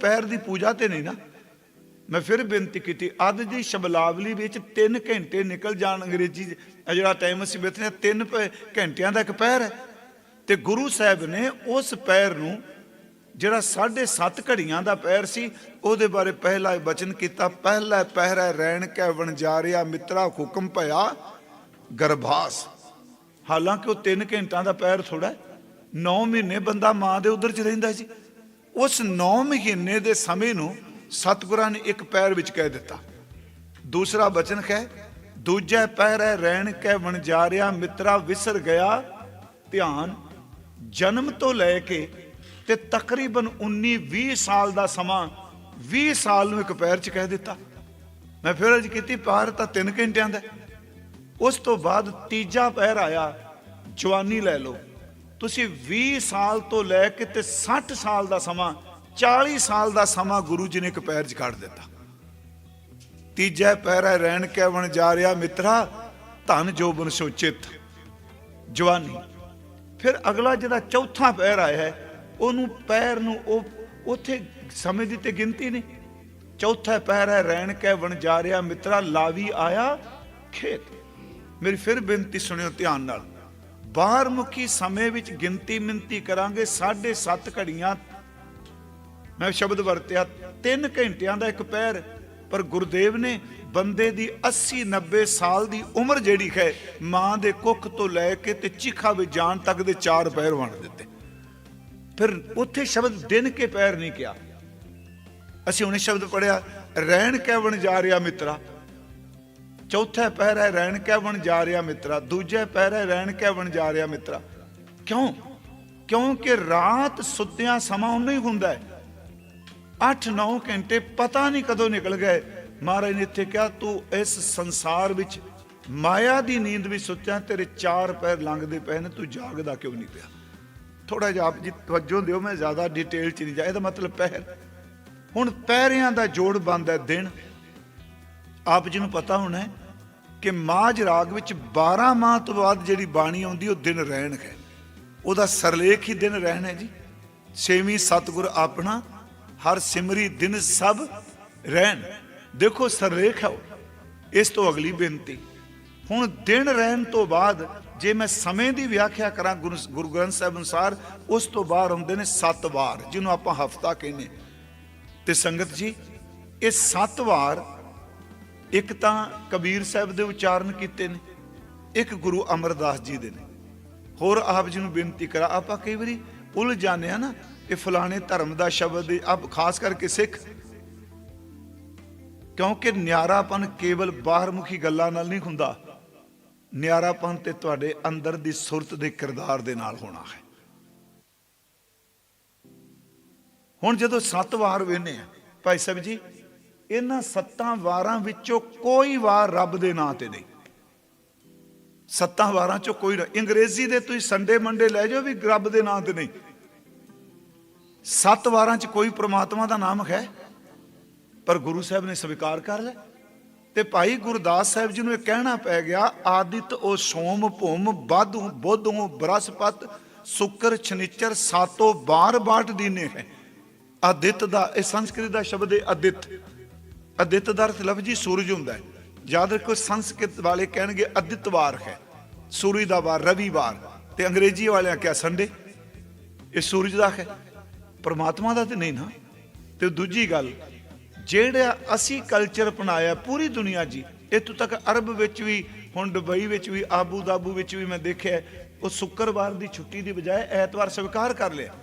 ਪੈਰ ਦੀ ਪੂਜਾ ਤੇ ਨਹੀਂ ਨਾ। ਮੈਂ ਫਿਰ ਬੇਨਤੀ ਕੀਤੀ ਅੱਜ ਦੀ ਸ਼ਬਲਾਵਲੀ ਵਿੱਚ 3 ਘੰਟੇ ਨਿਕਲ ਜਾਣ ਅੰਗਰੇਜ਼ੀ ਜਿਹੜਾ ਟਾਈਮ ਅਸੀਂ ਬੈਠੇ 3 ਘੰਟਿਆਂ ਦਾ ਇੱਕ ਪੈਰ ਹੈ। ਤੇ ਗੁਰੂ ਸਾਹਿਬ ਨੇ ਉਸ ਪੈਰ ਨੂੰ ਜਿਹੜਾ 7.5 ਘੜੀਆਂ ਦਾ ਪੈਰ ਸੀ, ਉਹਦੇ ਬਾਰੇ ਪਹਿਲਾ ਹੀ ਬਚਨ ਕੀਤਾ। ਪਹਿਲਾ ਪਹਿਰਾ ਰਹਿਣ ਕੈ ਵਣਜਾਰਿਆ, ਮਿੱਤਰਾ ਹੁਕਮ ਭਇਆ, ਗਰਭਾਸ। ਹਾਲਾਂਕਿ ਉਹ 3 ਘੰਟਿਆਂ ਦਾ ਪੈਰ ਥੋੜਾ 9 ਮਹੀਨੇ ਬੰਦਾ ਮਾਂ ਦੇ ਉਧਰ ਚ ਰਹਿੰਦਾ ਸੀ। ਉਸ 9 ਮਹੀਨੇ ਦੇ ਸਮੇਂ ਨੂੰ ਸਤਿਗੁਰਾਂ ਨੇ ਇੱਕ ਪੈਰ ਵਿੱਚ ਕਹਿ ਦਿੱਤਾ। ਦੂਸਰਾ ਬਚਨ ਹੈ, ਦੂਜਾ ਪੈਰ ਹੈ ਰਹਿਣ ਕੈ ਵਣਜਾਰਿਆ ਮਿੱਤਰਾ ਵਿਸਰ ਗਿਆ ਧਿਆਨ। ਜਨਮ ਤੋਂ ਲੈ ਕੇ ਤੇ ਤਕਰੀਬਨ 19 20 ਸਾਲ ਦਾ ਸਮਾਂ 20 ਸਾਲ ਨੂੰ ਇੱਕ ਪੈਰ ਚ ਕਹਿ ਦਿੱਤਾ। ਮੈਂ ਫਿਰ ਅਜ ਕੀਤੀ ਪਾਰ ਤਾਂ 3 ਘੰਟਿਆਂ ਦਾ ਉਸ ਤੋਂ ਬਾਅਦ ਤੀਜਾ ਪੈਰ ਆਇਆ, ਜਵਾਨੀ ਲੈ ਲਓ। ਤੁਸੀਂ 20 ਸਾਲ ਤੋਂ ਲੈ ਕੇ ਤੇ 60 ਸਾਲ ਦਾ ਸਮਾਂ 40 ਸਾਲ ਦਾ ਸਮਾਂ ਗੁਰੂ ਜੀ ਨੇ ਇੱਕ ਪੈਰ 'ਚ ਕੱਢ ਦਿੱਤਾ। ਤੀਜਾ ਪੈਰ ਹੈ, ਰਹਿਣ ਕੈਵਣ ਜਾ ਰਿਹਾ ਮਿੱਤਰਾ, ਧਨ ਜੋਬਨ ਸੋਚਿਤ ਜਵਾਨੀ। ਫਿਰ ਅਗਲਾ ਜਿਹੜਾ ਚੌਥਾ ਪੈਰ ਆਇਆ ਹੈ, ਉਹਨੂੰ ਪੈਰ ਨੂੰ ਉਹ ਉੱਥੇ ਸਮੇਂ ਦੀ ਤੇ ਗਿਣਤੀ ਨਹੀਂ। ਚੌਥਾ ਪੈਰ ਹੈ, ਰਹਿਣ ਕੈਵਣ ਜਾ ਰਿਹਾ ਮਿੱਤਰਾ, ਲਾਵੀ ਆਇਆ ਖੇਤ। ਮੇਰੀ ਫਿਰ ਬੇਨਤੀ ਸੁਣਿਓ ਧਿਆਨ ਨਾਲ। ਬਾਹਰ ਮੁਖੀ ਸਮੇਂ ਵਿੱਚ ਗਿਣਤੀ ਮਿੰਤੀ ਕਰਾਂਗੇ 7.5 ਘੜੀਆਂ। ਮੈਂ ਸ਼ਬਦ ਵਰਤਿਆ 3 ਘੰਟਿਆਂ ਦਾ ਇੱਕ ਪੈਰ। ਪਰ ਗੁਰਦੇਵ ਨੇ ਬੰਦੇ ਦੀ 80 90 ਸਾਲ ਦੀ ਉਮਰ ਜਿਹੜੀ ਹੈ, ਮਾਂ ਦੇ ਕੁੱਖ ਤੋਂ ਲੈ ਕੇ ਤੇ ਚਿਖਾ ਵਿੱਚ ਜਾਣ ਤੱਕ ਦੇ ਚਾਰ ਪੈਰ ਵੰਡ ਦਿੱਤੇ। ਫਿਰ ਉੱਥੇ ਸ਼ਬਦ ਦਿਨ ਕੇ ਪੈਰ ਨਹੀਂ ਕਿਹਾ। ਅਸੀਂ ਉਹਨੇ ਸ਼ਬਦ ਪੜਿਆ ਰਹਿਣ ਕੈਵਣ ਜਾ ਰਿਹਾ ਮਿੱਤਰਾ। ਚੌਥਾ ਪੈਰ ਹੈ ਰਹਿਣ ਬਣ ਜਾ ਰਿਹਾ ਮਿੱਤਰਾ, ਦੂਜਾ ਪੈਰ ਹੈ ਰਹਿਣ ਬਣ ਜਾ ਰਿਹਾ ਮਿੱਤਰਾ। ਕਿਉਂ? ਕਿਉਂਕਿ ਰਾਤ ਸੁੱਤਿਆਂ ਸਮਾਂ ਉਹਨੂੰ ਹੀ ਹੁੰਦਾ ਹੈ। 8-9 ਘੰਟੇ ਪਤਾ ਨਹੀਂ ਕਦੋਂ ਨਿਕਲ ਗਏ। ਮਹਾਰਾਜ ਨੇ ਇੱਥੇ ਕਿਹਾ, ਤੂੰ ਇਸ ਸੰਸਾਰ ਵਿੱਚ ਮਾਇਆ ਦੀ ਨੀਂਦ ਵਿੱਚ ਸੁੱਤਿਆਂ, ਤੇਰੇ ਚਾਰ ਪੈਰ ਲੰਘਦੇ ਪਏ ਨੇ, ਤੂੰ ਜਾਗਦਾ ਕਿਉਂ ਨਹੀਂ ਪਿਆ? ਥੋੜਾ ਜਿਹਾ ਆਪ ਜੀ ਤਵੱਜੋ ਦਿਓ, ਮੈਂ ਜ਼ਿਆਦਾ ਡਿਟੇਲ ਚ ਨਹੀਂ ਜਾ ਇਹਦਾ ਮਤਲਬ ਪੈਰ ਹੁਣ ਪੈਰਿਆਂ ਦਾ ਜੋੜ ਬੰਦ ਹੈ ਦਿਨ। ਆਪ ਜੀ ਨੂੰ ਪਤਾ ਹੋਣਾ ਹੈ ਕਿ ਮਾਝ ਰਾਗ ਵਿੱਚ 12 ਮਾਹ ਤੋਂ ਬਾਅਦ ਜਿਹੜੀ ਬਾਣੀ ਆਉਂਦੀ, ਉਹ ਦਿਨ ਰਹਿਣ ਹੈ। ਉਹਦਾ ਸਰਲੇਖ ਹੀ ਦਿਨ ਰਹਿਣ ਹੈ ਜੀ। ਛੇਵੀਂ ਸਤਿਗੁਰ ਆਪਣਾ, ਹਰ ਸਿਮਰੀ ਦਿਨ ਸਭ ਰਹਿਣ। ਦੇਖੋ, ਸਰਲੇਖ ਹੈ ਉਹ। ਇਸ ਤੋਂ ਅਗਲੀ ਬੇਨਤੀ, ਹੁਣ ਦਿਨ ਰਹਿਣ ਤੋਂ ਬਾਅਦ ਜੇ ਮੈਂ ਸਮੇਂ ਦੀ ਵਿਆਖਿਆ ਕਰਾਂ ਗੁਰੂ ਗੁਰੂ ਗ੍ਰੰਥ ਸਾਹਿਬ ਅਨੁਸਾਰ, ਉਸ ਤੋਂ ਬਾਅਦ ਆਉਂਦੇ ਨੇ 7 ਵਾਰ, ਜਿਹਨੂੰ ਆਪਾਂ ਹਫਤਾ ਕਹਿੰਦੇ ਤੇ ਸੰਗਤ ਜੀ, ਇਹ 7 ਵਾਰ ਇੱਕ ਤਾਂ ਕਬੀਰ ਸਾਹਿਬ ਦੇ ਉਚਾਰਨ ਕੀਤੇ ਨੇ, ਇੱਕ ਗੁਰੂ ਅਮਰਦਾਸ ਜੀ ਦੇ ਨੇ। ਹੋਰ ਆਪ ਜੀ ਨੂੰ ਬੇਨਤੀ ਕਰਾਂ, ਆਪਾਂ ਕਈ ਵਾਰੀ ਭੁੱਲ ਜਾਂਦੇ ਆ ਨਾ ਇਹ ਫਲਾਣੇ ਧਰਮ ਦਾ ਸ਼ਬਦ ਆਪ ਖਾਸ ਕਰਕੇ ਸਿੱਖ। ਕਿਉਂਕਿ ਨਿਆਰਾਪਨ ਕੇਵਲ ਬਾਹਰਮੁਖੀ ਗੱਲਾਂ ਨਾਲ ਨਹੀਂ ਹੁੰਦਾ। ਨਿਆਰਾਪਨ ਤੇ ਤੁਹਾਡੇ ਅੰਦਰ ਦੀ ਸੁਰਤ ਦੇ ਕਿਰਦਾਰ ਦੇ ਨਾਲ ਹੋਣਾ ਹੈ। ਹੁਣ ਜਦੋਂ ਸੱਤ ਵਾਰ ਵੇਨੇ ਆ, ਭਾਈ ਸਾਹਿਬ ਜੀ ਇਹਨਾਂ ਸੱਤਾਂ ਵਾਰਾਂ ਵਿੱਚੋਂ ਕੋਈ ਵਾਰ ਰੱਬ ਦੇ ਨਾਂ ਤੇ ਨਹੀਂ। ਸੱਤਾਂ ਵਾਰਾਂ ਚੋਂ ਕੋਈ ਨਾ ਅੰਗਰੇਜ਼ੀ ਦੇ ਤੁਸੀਂ ਸੰਡੇ ਮੰਡੇ ਲੈ ਜਾਓ ਵੀ ਰੱਬ ਦੇ ਨਾਂ ਤੇ ਨਹੀਂ। ਸੱਤ ਵਾਰਾਂ ਚ ਕੋਈ ਪ੍ਰਮਾਤਮਾ ਦਾ ਨਾਮ ਹੈ, ਪਰ ਗੁਰੂ ਸਾਹਿਬ ਨੇ ਸਵੀਕਾਰ ਕਰ ਲਿਆ। ਤੇ ਭਾਈ ਗੁਰਦਾਸ ਸਾਹਿਬ ਜੀ ਨੂੰ ਇਹ ਕਹਿਣਾ ਪੈ ਗਿਆ, ਆਦਿਤ ਉਹ ਸੋਮ ਭੂਮ ਬਾਧੂ ਬੋਧੂ ਬ੍ਰਹਸਪਤ ਸ਼ੁਕਰ, ਛਨਿਚਰ, ਸਾਤੋ ਬਾਰ ਬਾਟ ਦੀਨੇ ਹੈ। ਅਦਿਤ ਦਾ, ਇਹ ਸੰਸਕ੍ਰਿਤ ਦਾ ਸ਼ਬਦ ਹੈ ਅਦਿਤ। ਅਦਿਤ ਦਾ ਅਰਥ ਲਫ਼ਜ਼ੀ ਸੂਰਜ ਹੁੰਦਾ ਹੈ। ਯਾਦ ਰੱਖੋ ਸੰਸਕ੍ਰਿਤ ਵਾਲੇ ਕਹਿਣਗੇ ਅਦਿਤ ਵਾਰ ਹੈ। ਸੂਰਜ ਦਾ ਵਾਰ ਰਵੀਵਾਰ ਤੇ ਅੰਗਰੇਜ਼ੀ ਵਾਲਿਆਂ ਕਿਹਾ ਸੰਡੇ। ਇਹ ਸੂਰਜ ਦਾ ਹੈ। ਪਰਮਾਤਮਾ ਦਾ ਤੇ ਨਹੀਂ ਨਾ। ਤੇ ਦੂਜੀ ਗੱਲ, ਜਿਹੜਾ ਅਸੀਂ ਕਲਚਰ ਅਪਣਾਇਆ ਪੂਰੀ ਦੁਨੀਆ ਜੀ, ਇੱਥੋਂ ਤੱਕ ਅਰਬ ਵਿੱਚ ਵੀ, ਹੁਣ ਦੁਬਈ ਵਿੱਚ ਵੀ, ਆਬੂ ਦਾਬੂ ਵਿੱਚ ਵੀ ਮੈਂ ਦੇਖਿਆ ਉਹ ਸ਼ੁੱਕਰਵਾਰ ਦੀ ਛੁੱਟੀ ਦੀ ਬਜਾਏ ਐਤਵਾਰ ਸਵੀਕਾਰ ਕਰ ਲਿਆ।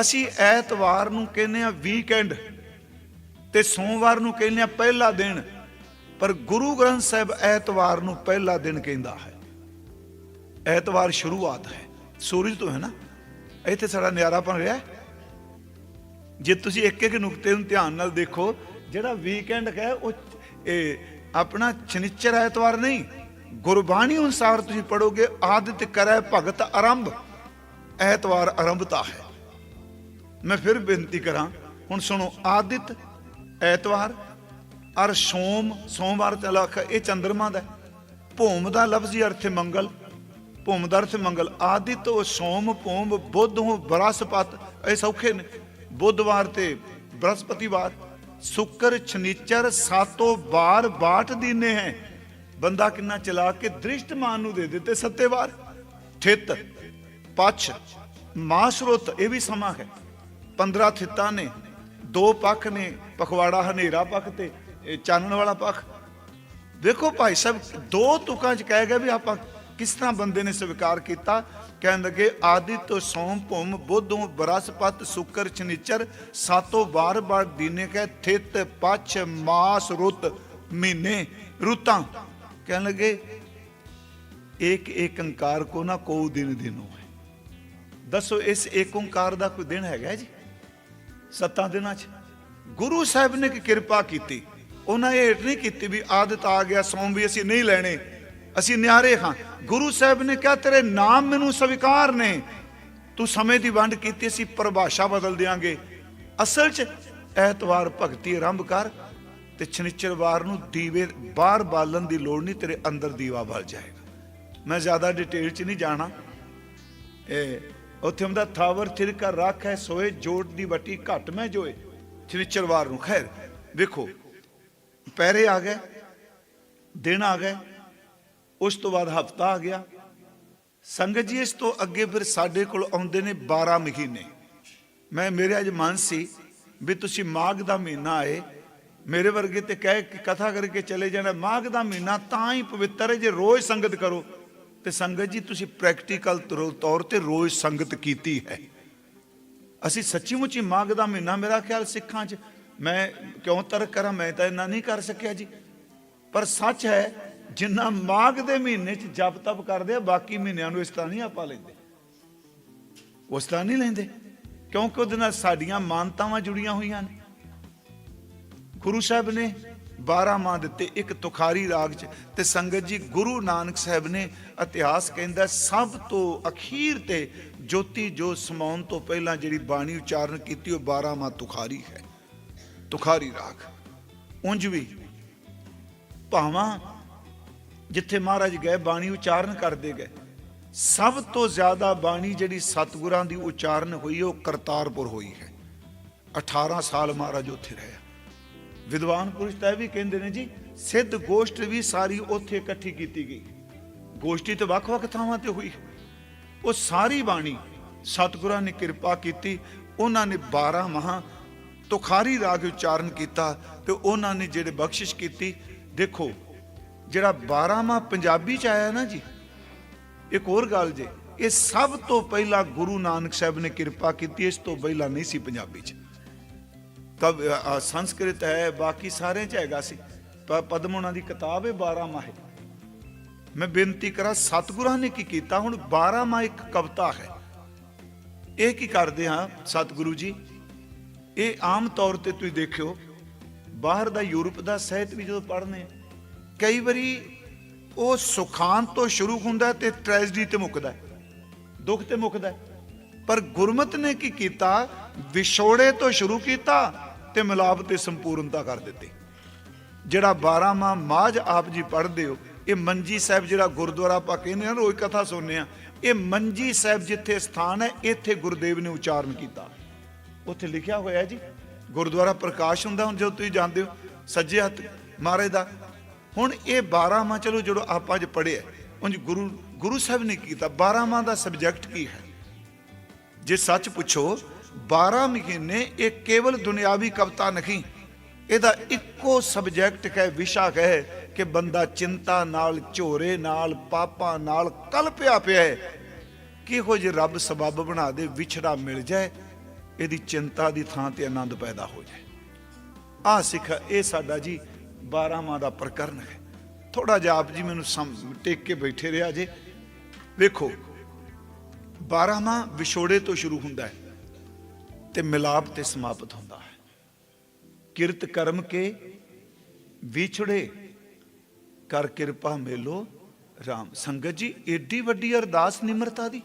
ਅਸੀਂ ਐਤਵਾਰ ਨੂੰ ਕਹਿੰਦੇ ਆ ਵੀਕਐਂਡ ਤੇ ਸੋਮਵਾਰ ਨੂੰ ਕਹਿੰਦੇ ਆ ਪਹਿਲਾ ਦਿਨ, ਪਰ ਗੁਰੂ ਗ੍ਰੰਥ ਸਾਹਿਬ ਐਤਵਾਰ ਨੂੰ ਪਹਿਲਾ ਦਿਨ ਕਹਿੰਦਾ ਹੈ। ਐਤਵਾਰ ਸ਼ੁਰੂਆਤ ਹੈ। ਸੂਰਜ ਤੋਂ ਹੈ ਨਾ? ਇੱਥੇ ਸਾਡਾ ਨਿਆਰਾਪਨ ਰਿਹਾ ਜੇ ਤੁਸੀਂ ਇੱਕ ਇੱਕ ਨੁਕਤੇ ਨੂੰ ਧਿਆਨ ਨਾਲ ਦੇਖੋ, ਜਿਹੜਾ ਵੀਕਐਂਡ ਹੈ, ਉਹ ਇਹ ਆਪਣਾ ਸ਼ਨੀਚਰ ਐਤਵਾਰ ਨਹੀਂ, ਗੁਰਬਾਣੀ ਅਨੁਸਾਰ ਤੁਸੀਂ ਪੜੋਗੇ ਆਦਿਤ ਕਰੈ ਭਗਤ ਆਰੰਭ। ਐਤਵਾਰ ਆਰੰਭਤਾ ਹੈ। ਮੈਂ ਫਿਰ ਬੇਨਤੀ ਕਰਾਂ, ਹੁਣ ਸੁਣੋ, ਆਦਿਤ ਐਤਵਾਰ, ਅਰ ਸੋਮ, ਸੋਮਵਾਰ ਤੇ ਲਖ ਇਹ ਚੰਦਰਮਾ ਦਾ ਭੂਮ ਦਾ ਲਫ਼ਜ਼ੀ ਅਰਥ ਮੰਗਲ। ਭੂਮ ਦਾ ਅਰਥ ਮੰਗਲ। ਆਦਿਤ ਉਹ ਸੋਮ, ਭੂਮ, ਬੁੱਧ, ਹੋ ਬਰਸਪਤ ਇਹ ਸੌਖੇ ਨੇ। ਬੁੱਧਵਾਰ ਤੇ ਬ੍ਰਹਸਪਤੀਵਾਰ, ਸ਼ੁੱਕਰ, ਸ਼ਨੀਚਰ, ਸਾਤੋਂ ਬਾਰ, ਬਾਟ ਦੀਨੇ ਹੈ। ਬੰਦਾ ਕਿੰਨਾ ਚਲਾ ਕੇ ਦ੍ਰਿਸ਼ਟਮਾਨ ਨੂੰ ਦੇ ਦਿੱਤੇ ਸੱਤੇ ਵਾਰ ਥਿਤ, ਪਛ, ਮਾਸਰੁੱਤ, ਇਹ ਵੀ ਸਮਾਂ ਹੈ। 15 ਥਿੱਤਾਂ ਨੇ, ਦੋ ਪੱਖ ਨੇ ਪਖਵਾੜਾ ਹਨੇਰਾ ਪੱਖ ਤੇ ਚਾਨਣ ਵਾਲਾ ਪੱਖ। ਦੇਖੋ ਭਾਈ ਸਾਹਿਬ, ਦੋ ਤੁਕਾਂ ਚ ਕਹਿ ਗਿਆ ਵੀ ਆਪਾਂ ਕਿਸ ਤਰ੍ਹਾਂ ਬੰਦੇ ਨੇ ਸਵੀਕਾਰ ਕੀਤਾ। ਕਹਿਣ ਲੱਗੇ ਆਦਿ ਤੋਂ ਸੋਮ ਭੂਮ ਬੁੱਧੋਂ ਬਰਸਪਤ ਸ਼ੁਕਰ ਸ਼ਨੀਚਰ ਸਾਤੋਂ ਬਾਰ ਬਾਰ ਦੀਨੇ ਕਹੇ ਥਿਤ ਪਛ ਮਾਸ ਰੁੱਤ ਮਹੀਨੇ ਰੁੱਤਾਂ। ਕਹਿਣ ਲੱਗੇ, ਇੱਕ ਏਕ ਅੰਕਾਰ ਕੋ ਨਾ ਕੋ ਦਿਨ ਦਿਨੋ ਹੈ। ਦੱਸੋ, ਇਸ ਏਕ ਓੰਕਾਰ ਦਾ ਕੋਈ ਦਿਨ ਹੈਗਾ ਜੀ? ਸੱਤਾਂ ਦਿਨਾਂ 'ਚ? ਗੁਰੂ ਸਾਹਿਬ ਨੇ ਕੀ ਕਿਰਪਾ ਕੀਤੀ। ਉਹਨਾਂ ਇਹ ਹੇਠ ਨਹੀਂ ਕੀਤੀ ਵੀ ਆਦਤ ਆ ਗਿਆ ਸੌਮ ਵੀ ਅਸੀਂ ਨਹੀਂ ਲੈਣੇ। ਅਸੀਂ ਨਿਆਰੇ ਹਾਂ। ਗੁਰੂ ਸਾਹਿਬ ਨੇ ਕਿਹਾ, ਤੇਰੇ ਨਾਮ ਮੈਨੂੰ ਸਵੀਕਾਰ ਨੇ। ਤੂੰ ਸਮੇਂ ਦੀ ਵੰਡ ਕੀਤੀ, ਅਸੀਂ ਪਰਿਭਾਸ਼ਾ ਬਦਲ ਦਿਆਂਗੇ। ਅਸਲ 'ਚ ਐਤਵਾਰ ਭਗਤੀ ਆਰੰਭ ਕਰ ਤੇ ਸ਼ਨੀਚਰਵਾਰ ਨੂੰ ਦੀਵੇ ਬਾਹਰ ਬਾਲਣ ਦੀ ਲੋੜ ਨਹੀਂ, ਤੇਰੇ ਅੰਦਰ ਦੀਵਾ ਬਲ ਜਾਏਗਾ। ਮੈਂ ਜ਼ਿਆਦਾ ਡਿਟੇਲ 'ਚ ਨਹੀਂ ਜਾਣਾ। ਇਹ ਉੱਥੇ ਹੁੰਦਾ, ਥਾਵਰ ਥਿਰ ਕਰ ਰੱਖ ਹੈ ਸੋਏ, ਜੋੜ ਦੀ ਵੱਟੀ ਘਟ ਮੈਂ ਜੋਏ। ਸ਼ਨੀਚਰਵਾਰ ਨੂੰ। ਖੈਰ, ਵੇਖੋ ਪੈਰੇ ਆ ਗਏ, ਦਿਨ ਆ ਗਏ, ਉਸ ਤੋਂ ਬਾਅਦ ਹਫਤਾ ਆ ਗਿਆ। ਸੰਗਤ ਜੀ, ਇਸ ਤੋਂ ਅੱਗੇ ਫਿਰ ਸਾਡੇ ਕੋਲ ਆਉਂਦੇ ਨੇ 12 ਮਹੀਨੇ। ਮੈਂ, ਮੇਰੇ ਅੱਜ ਮਨ ਸੀ ਵੀ ਤੁਸੀਂ ਮਾਘ ਦਾ ਮਹੀਨਾ ਆਏ, ਮੇਰੇ ਵਰਗੇ ਤੇ ਕਹਿ ਕੇ ਕਥਾ ਕਰਕੇ ਚਲੇ ਜਾਣਾ, ਮਾਘ ਦਾ ਮਹੀਨਾ ਤਾਂ ਹੀ ਪਵਿੱਤਰ ਹੈ ਜੇ ਰੋਜ਼ ਸੰਗਤ ਕਰੋ। ਤੇ ਸੰਗਤ ਜੀ, ਤੁਸੀਂ ਪ੍ਰੈਕਟੀਕਲ ਤੌਰ ਤੇ ਰੋਜ਼ ਸੰਗਤ ਕੀਤੀ ਹੈ। ਅਸੀਂ ਸੱਚੀ ਮੁੱਚੀ ਮਾਘ ਦਾ ਮਹੀਨਾ ਮੇਰਾ ਖਿਆਲ ਸਿੱਖਾਂ 'ਚ। ਮੈਂ ਕਿਉਂ ਤਰਕ ਕਰਾਂ? ਮੈਂ ਤਾਂ ਇੰਨਾ ਨਹੀਂ ਕਰ ਸਕਿਆ ਜੀ। ਪਰ ਸੱਚ ਹੈ, ਜਿੰਨਾ ਮਾਘ ਦੇ ਮਹੀਨੇ 'ਚ ਜਪ ਤਪ ਕਰਦੇ ਆ, ਬਾਕੀ ਮਹੀਨਿਆਂ ਨੂੰ ਇਸ ਤਰ੍ਹਾਂ ਨਹੀਂ ਆਪਾਂ ਲੈਂਦੇ। ਉਸ ਤਰ੍ਹਾਂ ਨਹੀਂ ਲੈਂਦੇ, ਕਿਉਂਕਿ ਉਹਦੇ ਨਾਲ ਸਾਡੀਆਂ ਮਾਨਤਾਵਾਂ ਜੁੜੀਆਂ ਹੋਈਆਂ ਨੇ। ਗੁਰੂ ਸਾਹਿਬ ਨੇ 12 ਮਾਹ ਦਿੱਤੇ ਇੱਕ ਤੁਖਾਰੀ ਰਾਗ 'ਚ ਤੇ ਸੰਗਤ ਜੀ ਗੁਰੂ ਨਾਨਕ ਸਾਹਿਬ ਨੇ ਇਤਿਹਾਸ ਕਹਿੰਦਾ ਸਭ ਤੋਂ ਅਖੀਰ ਤੇ ਜੋਤੀ ਜੋ ਸਮਾਉਣ ਤੋਂ ਪਹਿਲਾਂ ਜਿਹੜੀ ਬਾਣੀ ਉਚਾਰਨ ਕੀਤੀ, ਉਹ 12 ਮਾਂ ਤੁਖਾਰੀ ਹੈ। ਤੁਖਾਰੀ ਰਾਗ। ਉਂਝ ਵੀ ਭਾਵਾਂ ਜਿੱਥੇ ਮਹਾਰਾਜ ਗਏ, ਬਾਣੀ ਉਚਾਰਨ ਕਰਦੇ ਗਏ, ਸਭ ਤੋਂ ਜ਼ਿਆਦਾ ਬਾਣੀ ਜਿਹੜੀ ਸਤਿਗੁਰਾਂ ਦੀ ਉਚਾਰਨ ਹੋਈ, ਉਹ ਕਰਤਾਰਪੁਰ ਹੋਈ ਹੈ। 18 ਸਾਲ ਮਹਾਰਾਜ ਉੱਥੇ ਰਹੇ। ਵਿਦਵਾਨ ਪੁਰਸ਼ ਤਾਂ ਇਹ ਵੀ ਕਹਿੰਦੇ ਨੇ ਜੀ, ਸਿੱਧ ਗੋਸ਼ਟ ਵੀ ਸਾਰੀ ਉੱਥੇ ਇਕੱਠੀ ਕੀਤੀ ਗਈ। ਗੋਸ਼ਟੀ ਤੇ ਵੱਖ-ਵੱਖ ਥਾਵਾਂ ਤੇ ਹੋਈ। ਉਹ ਸਾਰੀ ਬਾਣੀ ਸਤਿਗੁਰਾਂ ਨੇ ਕਿਰਪਾ ਕੀਤੀ, ਉਹਨਾਂ ਨੇ 12 ਮਹਾ ਤੁਖਾਰੀ ਰਾਗ ਉਚਾਰਨ ਕੀਤਾ ਤੇ ਉਹਨਾਂ ਨੇ ਜਿਹੜੇ ਬਖਸ਼ਿਸ਼ ਕੀਤੀ। ਦੇਖੋ, ਜਿਹੜਾ 12ਵਾਂ ਪੰਜਾਬੀ ਚ ਆਇਆ ਨਾ ਜੀ, ਇੱਕ ਹੋਰ ਗੱਲ ਜੇ, ਇਹ ਸਭ ਤੋਂ ਪਹਿਲਾਂ ਗੁਰੂ ਨਾਨਕ ਸਾਹਿਬ ਨੇ ਕਿਰਪਾ ਕੀਤੀ, ਇਸ ਤੋਂ ਪਹਿਲਾਂ ਨਹੀਂ ਸੀ ਪੰਜਾਬੀ ਚ। ਕਵ ਸੰਸਕ੍ਰਿਤ ਹੈ, ਬਾਕੀ ਸਾਰੇ ਚ ਹੈਗਾ ਸੀ। ਪ- ਪਦਮ ਉਹਨਾਂ ਦੀ ਕਿਤਾਬ ਹੈ 12 ਮਾਹ। ਮੈਂ ਬੇਨਤੀ ਕਰਾਂ, ਸਤਿਗੁਰਾਂ ਨੇ ਕੀ ਕੀਤਾ? ਹੁਣ 12 ਮਾਹ ਇੱਕ ਕਵਿਤਾ ਹੈ। ਇਹ ਕੀ ਕਰਦੇ ਹਾਂ, ਸਤਿਗੁਰੂ ਜੀ? ਇਹ ਆਮ ਤੌਰ ਤੇ ਤੁਸੀਂ ਦੇਖਿਓ, ਬਾਹਰ ਦਾ ਯੂਰਪ ਦਾ ਸਾਹਿਤ ਵੀ ਜਦੋਂ ਪੜ੍ਹਨੇ ਕਈ ਵਾਰੀ ਉਹ ਸੁਖਾਂਤ ਤੋਂ ਸ਼ੁਰੂ ਹੁੰਦਾ ਤੇ ਟ੍ਰੈਜਡੀ ਤੇ ਮੁੱਕਦਾ ਦੁੱਖ ਤੇ ਮੁੱਕਦਾ ਪਰ ਗੁਰਮਤ ਨੇ ਕੀ ਕੀਤਾ? ਵਿਛੋੜੇ ਤੋਂ ਸ਼ੁਰੂ ਕੀਤਾ ਤੇ ਮਿਲਾਪ ਤੇ ਸੰਪੂਰਨਤਾ ਕਰ ਦਿੱਤੀ। ਜਿਹੜਾ 12 ਮਾਝ ਆਪ ਜੀ ਪੜ੍ਹਦੇ ਹੋ, ਇਹ ਮੰਜੀ ਸਾਹਿਬ ਜਿਹੜਾ ਗੁਰਦੁਆਰਾ ਆਪਾਂ ਕਹਿੰਦੇ ਆ ਰੋਜ਼ ਕਥਾ ਸੁਣਨੇ ਆ, ਇਹ ਮੰਜੀ ਸਾਹਿਬ ਜਿੱਥੇ ਸਥਾਨ ਹੈ, ਇੱਥੇ ਗੁਰਦੇਵ ਨੇ ਉਚਾਰਨ ਕੀਤਾ। ਉੱਥੇ ਲਿਖਿਆ ਹੋਇਆ ਜੀ, ਗੁਰਦੁਆਰਾ ਪ੍ਰਕਾਸ਼ ਹੁੰਦਾ ਹੁਣ ਜਦੋਂ ਤੁਸੀਂ ਜਾਂਦੇ ਹੋ, ਸੱਜੇ ਹੱਥ ਮਹਾਰਾਜ ਦਾ। ਹੁਣ ਇਹ 12 ਮਾਹ ਚਲੋ ਜਦੋਂ ਆਪਾਂ ਅੱਜ ਪੜ੍ਹਿਆ, ਉਂਝ ਗੁਰੂ ਗੁਰੂ ਸਾਹਿਬ ਨੇ ਕੀਤਾ? 12 ਮਾਹ ਦਾ ਸਬਜੈਕਟ ਕੀ ਹੈ? ਜੇ ਸੱਚ ਪੁੱਛੋ 12 ਮਹੀਨੇ ਇਹ ਕੇਵਲ ਦੁਨਿਆਵੀ ਕਵਿਤਾ ਨਹੀਂ, ਇਹਦਾ ਇੱਕੋ ਸਬਜੈਕਟ ਹੈ, ਵਿਸ਼ਾ ਹੈ ਕਿ ਬੰਦਾ ਚਿੰਤਾ ਨਾਲ, ਝੋਰੇ ਨਾਲ, ਪਾਪਾਂ ਨਾਲ ਕਲਪਿਆ ਪਿਆ ਹੈ। ਕਿਹੋ ਜੇ ਰੱਬ ਸਬਬ ਬਣਾ ਦੇ, ਵਿਛੜਾ ਮਿਲ ਜਾਏ, ਇਹਦੀ ਚਿੰਤਾ ਦੀ ਥਾਂ ਤੇ ਆਨੰਦ ਪੈਦਾ ਹੋ ਜਾਏ। ਆ ਸਿੱਖ, ਇਹ ਸਾਡਾ ਜੀ 12 ਦਾ ਪ੍ਰਕਰਨ ਹੈ। ਥੋੜਾ ਜਿਹਾ ਆਪ ਜੀ ਮੈਨੂੰ ਸਮ, ਟੇਕ ਕੇ ਬੈਠੇ ਰਿਹਾ ਜੇ। ਵੇਖੋ 12ਵਾਂ ਵਿਛੋੜੇ ਤੋਂ ਸ਼ੁਰੂ ਹੁੰਦਾ ਹੈ। ਤੇ ਮਿਲਾਪ ਤੇ ਸਮਾਪਤ ਹੁੰਦਾ ਹੈ। ਕਿਰਤ ਕਰਮ ਕੇ ਵਿਛੜੇ ਕਰ ਕਿਰਪਾ ਮੇਲੋ RAM ਸੰਗਤ ਜੀ, ਏਡੀ ਵੱਡੀ ਅਰਦਾਸ ਨਿਮਰਤਾ ਦੀ।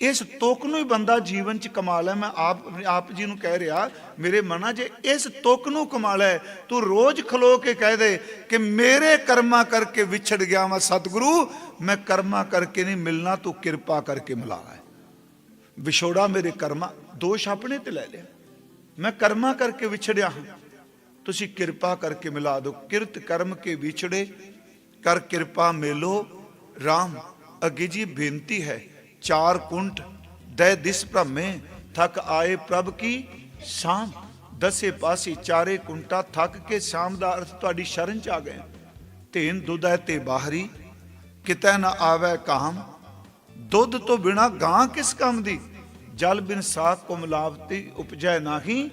ਇਸ ਤੁਕ ਨੂੰ ਹੀ ਬੰਦਾ ਜੀਵਨ ਚ ਕਮਾ ਲੈ। ਮੈਂ ਆਪ ਆਪ ਜੀ ਨੂੰ ਕਹਿ ਰਿਹਾ, ਮੇਰੇ ਮਨਾ ਜੇ ਇਸ ਤੁਕ ਨੂੰ ਕਮਾ ਲੈ। ਤੂੰ ਰੋਜ਼ ਖਲੋ ਕੇ ਕਹਿ ਦੇ ਕਿ ਮੇਰੇ ਕਰਮਾਂ ਕਰਕੇ ਵਿਛੜ ਗਿਆ ਮੈਂ ਸਤਿਗੁਰੂ। ਮੈਂ ਕਰਮਾਂ ਕਰਕੇ ਨਹੀਂ ਮਿਲਣਾ, ਤੂੰ ਕਿਰਪਾ ਕਰਕੇ ਮਿਲਾ ਲੈ। ਵਿਛੋੜਾ ਮੇਰੇ ਕਰਮਾ, ਦੋਸ਼ ਆਪਣੇ ਤੇ ਲੈ ਲਿਆ। ਮੈਂ ਕਰਮਾਂ ਕਰਕੇ ਵਿਛੜਿਆ ਹਾਂ। ਤੁਸੀਂ ਕਿਰਪਾ ਕਰਕੇ ਮਿਲਾ ਦਿਓ। ਕਿਰਤ ਕਰਮ ਕੇ ਵਿਛੜੇ, ਕਰ ਕਿਰਪਾ ਮੇਲੋ। RAM ਅੱਗੇ ਜੀ ਬੇਨਤੀ ਹੈ, ਚਾਰ ਕੁੰਟ ਦੈ ਦਿਸ ਭ੍ਰਮੇ, ਥਕ ਆਏ ਪ੍ਰਭ ਕੀ ਸ਼ਾਮ ਦਸੇ ਪਾਸੇ ਚਾਰੇ ਕੁੰਟਾ, ਥੱਕ ਕੇ ਸ਼ਾਮ ਦਾ ਅਰਥ ਤੁਹਾਡੀ ਸ਼ਰਨ ਚ ਆ ਗਏ। ਧੇਨ ਦੁੱਧ ਤੇ ਬਾਹਰੀ, ਕਿਤੈ ਨਾ ਆਵੇ ਕਾਮ। ਦੁੱਧ ਤੋਂ ਬਿਨਾ ਗਾਂ ਕਿਸ ਕੰਮ ਦੀ? ਜਲ ਬਿਨ ਸਾਖ ਕੋ ਮਿਲਾਵਤੀ ਉਪਜੈ ਨਾਹੀ,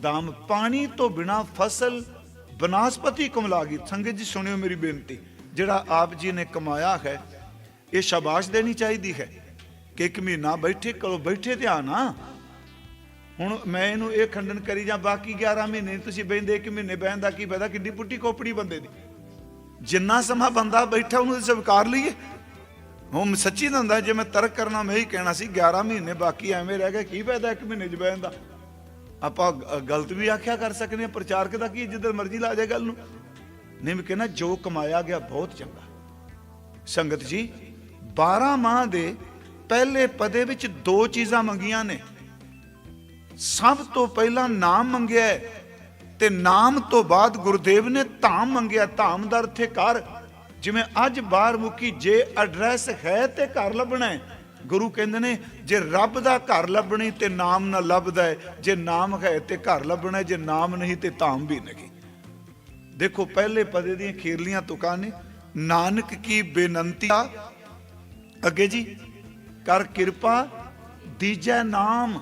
ਦਾਮ ਪਾਣੀ ਤੋਂ ਬਿਨਾ ਫਸਲ ਬਨਾਸਪਤੀ ਕੁਮਲਾਗੀ ਸੰਗਤ ਜੀ, ਸੁਣਿਓ ਮੇਰੀ ਬੇਨਤੀ, ਜਿਹੜਾ ਆਪ ਜੀ ਨੇ ਕਮਾਇਆ ਹੈ, ਇਹ ਸ਼ਾਬਾਸ਼ ਦੇਣੀ ਚਾਹੀਦੀ ਹੈ ਕਿ ਇੱਕ ਮਹੀਨਾ ਬੈਠੇ ਕਰੋ, ਬੈਠੇ ਧਿਆਨ ਆ। ਹੁਣ ਮੈਂ ਇਹਨੂੰ ਇਹ ਖੰਡਨ ਕਰੀ ਜਾਂ ਬਾਕੀ 11 ਮਹੀਨੇ, ਤੁਸੀਂ ਬੈਂਦੇ ਇੱਕ ਮਹੀਨੇ ਬਹਿਣ ਦਾ ਕੀ ਫਾਇਦਾ? ਕਿੱਡੀ ਪੁੱਟੀ ਕੋਪੜੀ ਬੰਦੇ ਦੀ। ਜਿੰਨਾ ਸਮਾਂ ਬੰਦਾ ਬੈਠਾ, ਉਹਨੂੰ ਸਵੀਕਾਰ ਲਈਏ। ਹੁਣ ਸੱਚੀ ਦਾ ਹੁੰਦਾ, ਜੇ ਮੈਂ ਤਰਕ ਕਰਨਾ, ਮੈਂ ਹੀ ਕਹਿਣਾ ਸੀ 11 ਮਹੀਨੇ ਬਾਕੀ ਐਵੇਂ ਰਹਿ ਗਏ, ਕੀ ਫਾਇਦਾ ਇੱਕ ਮਹੀਨੇ ਚ ਦਾ? ਆਪਾਂ ਗਲਤ ਵੀ ਆਖਿਆ ਕਰ ਸਕਦੇ ਹਾਂ ਪ੍ਰਚਾਰਕ ਦਾ ਕੀ ਜਿੱਧਰ ਮਰਜ਼ੀ ਲਾ ਜਾਏ ਗੱਲ ਨੂੰ। ਨਹੀਂ, ਮੈਂ ਕਹਿੰਦਾ ਜੋ ਕਮਾਇਆ ਗਿਆ, ਬਹੁਤ ਚੰਗਾ। ਸੰਗਤ ਜੀ 12 ਮਾਹ ਦੇ ਪਹਿਲੇ ਪਦੇ ਵਿੱਚ ਦੋ ਚੀਜ਼ਾਂ ਮੰਗੀਆਂ ਨੇ। ਸਭ ਤੋਂ ਪਹਿਲਾਂ ਨਾਮ ਮੰਗਿਆ ਤੇ ਨਾਮ ਤੋਂ ਬਾਅਦ ਗੁਰਦੇਵ ਨੇ ਧਾਮ ਮੰਗਿਆ, ਧਾਮ ਦਾ ਅਰਥ ਹੈ ਘਰ। ਜਿਵੇਂ ਅੱਜ ਬਾਹਰ ਮੁਕੀ ਜੇ ਐਡਰੈਸ ਹੈ ਤੇ ਘਰ ਲੱਭਣਾ ਹੈ। ਗੁਰੂ ਕਹਿੰਦੇ ਨੇ, ਜੇ ਰੱਬ ਦਾ ਘਰ ਲੱਭਣੀ ਤੇ ਨਾਮ ਨਾ ਲੱਭਦਾ ਹੈ, ਜੇ ਨਾਮ ਹੈ ਤੇ ਘਰ ਲੱਭਣਾ ਜੇ ਨਾਮ ਨਹੀਂ ਤੇ ਧਾਮ ਵੀ ਨਹੀਂ। ਦੇਖੋ, ਪਹਿਲੇ ਪਦੇ ਦੀਆਂ ਖੀਰਲੀਆਂ ਤੁਕਾਂ ਨੇ, ਨਾਨਕ ਕੀ ਬੇਨੰਤੀ ਅੱਗੇ ਜੀ, ਕਰ ਕਿਰਪਾ, ਦੀਜੈ ਨਾਮ।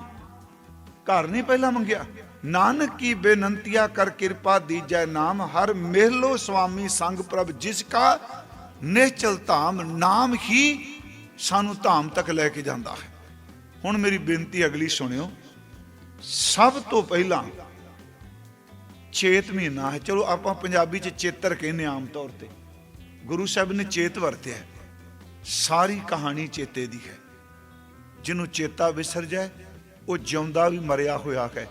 ਘਰ ਨਹੀਂ ਪਹਿਲਾਂ ਮੰਗਿਆ। ਨਾਨਕ ਕੀ ਬੇਨੰਤੀਆ ਕਰ ਕਿਰਪਾ ਦੀਜੈ ਨਾਮ, ਹਰ ਮਹਿਲੋ ਸੁਆਮੀ ਸੰਗ ਪ੍ਰਭ ਜਿਸ ਕਾ ਨਿਸ਼ਚਲ ਧਾਮ, ਨਾਮ ਹੀ ਸਾਨੂੰ ਧਾਮ ਤੱਕ ਲੈ ਕੇ ਜਾਂਦਾ ਹੈ। ਹੁਣ ਮੇਰੀ ਬੇਨਤੀ ਅਗਲੀ ਸੁਣਿਓ। ਸਭ ਤੋਂ ਪਹਿਲਾਂ ਚੇਤ ਮਹੀਨਾ ਹੈ। ਚਲੋ ਆਪਾਂ ਪੰਜਾਬੀ ਚ ਚੇਤਰ ਕਹਿੰਦੇ ਆਮ ਤੌਰ ਤੇ। ਗੁਰੂ ਸਾਹਿਬ ਨੇ ਚੇਤ ਵਰਤਿਆ ਸਾਰੀ ਕਹਾਣੀ ਚੇਤੇ ਦੀ ਹੈ। ਜਿਹਨੂੰ ਚੇਤਾ ਵਿਸਰ ਜਾਏ, ਉਹ ਜਿਉਂਦਾ ਵੀ ਮਰਿਆ ਹੋਇਆ ਹੈ।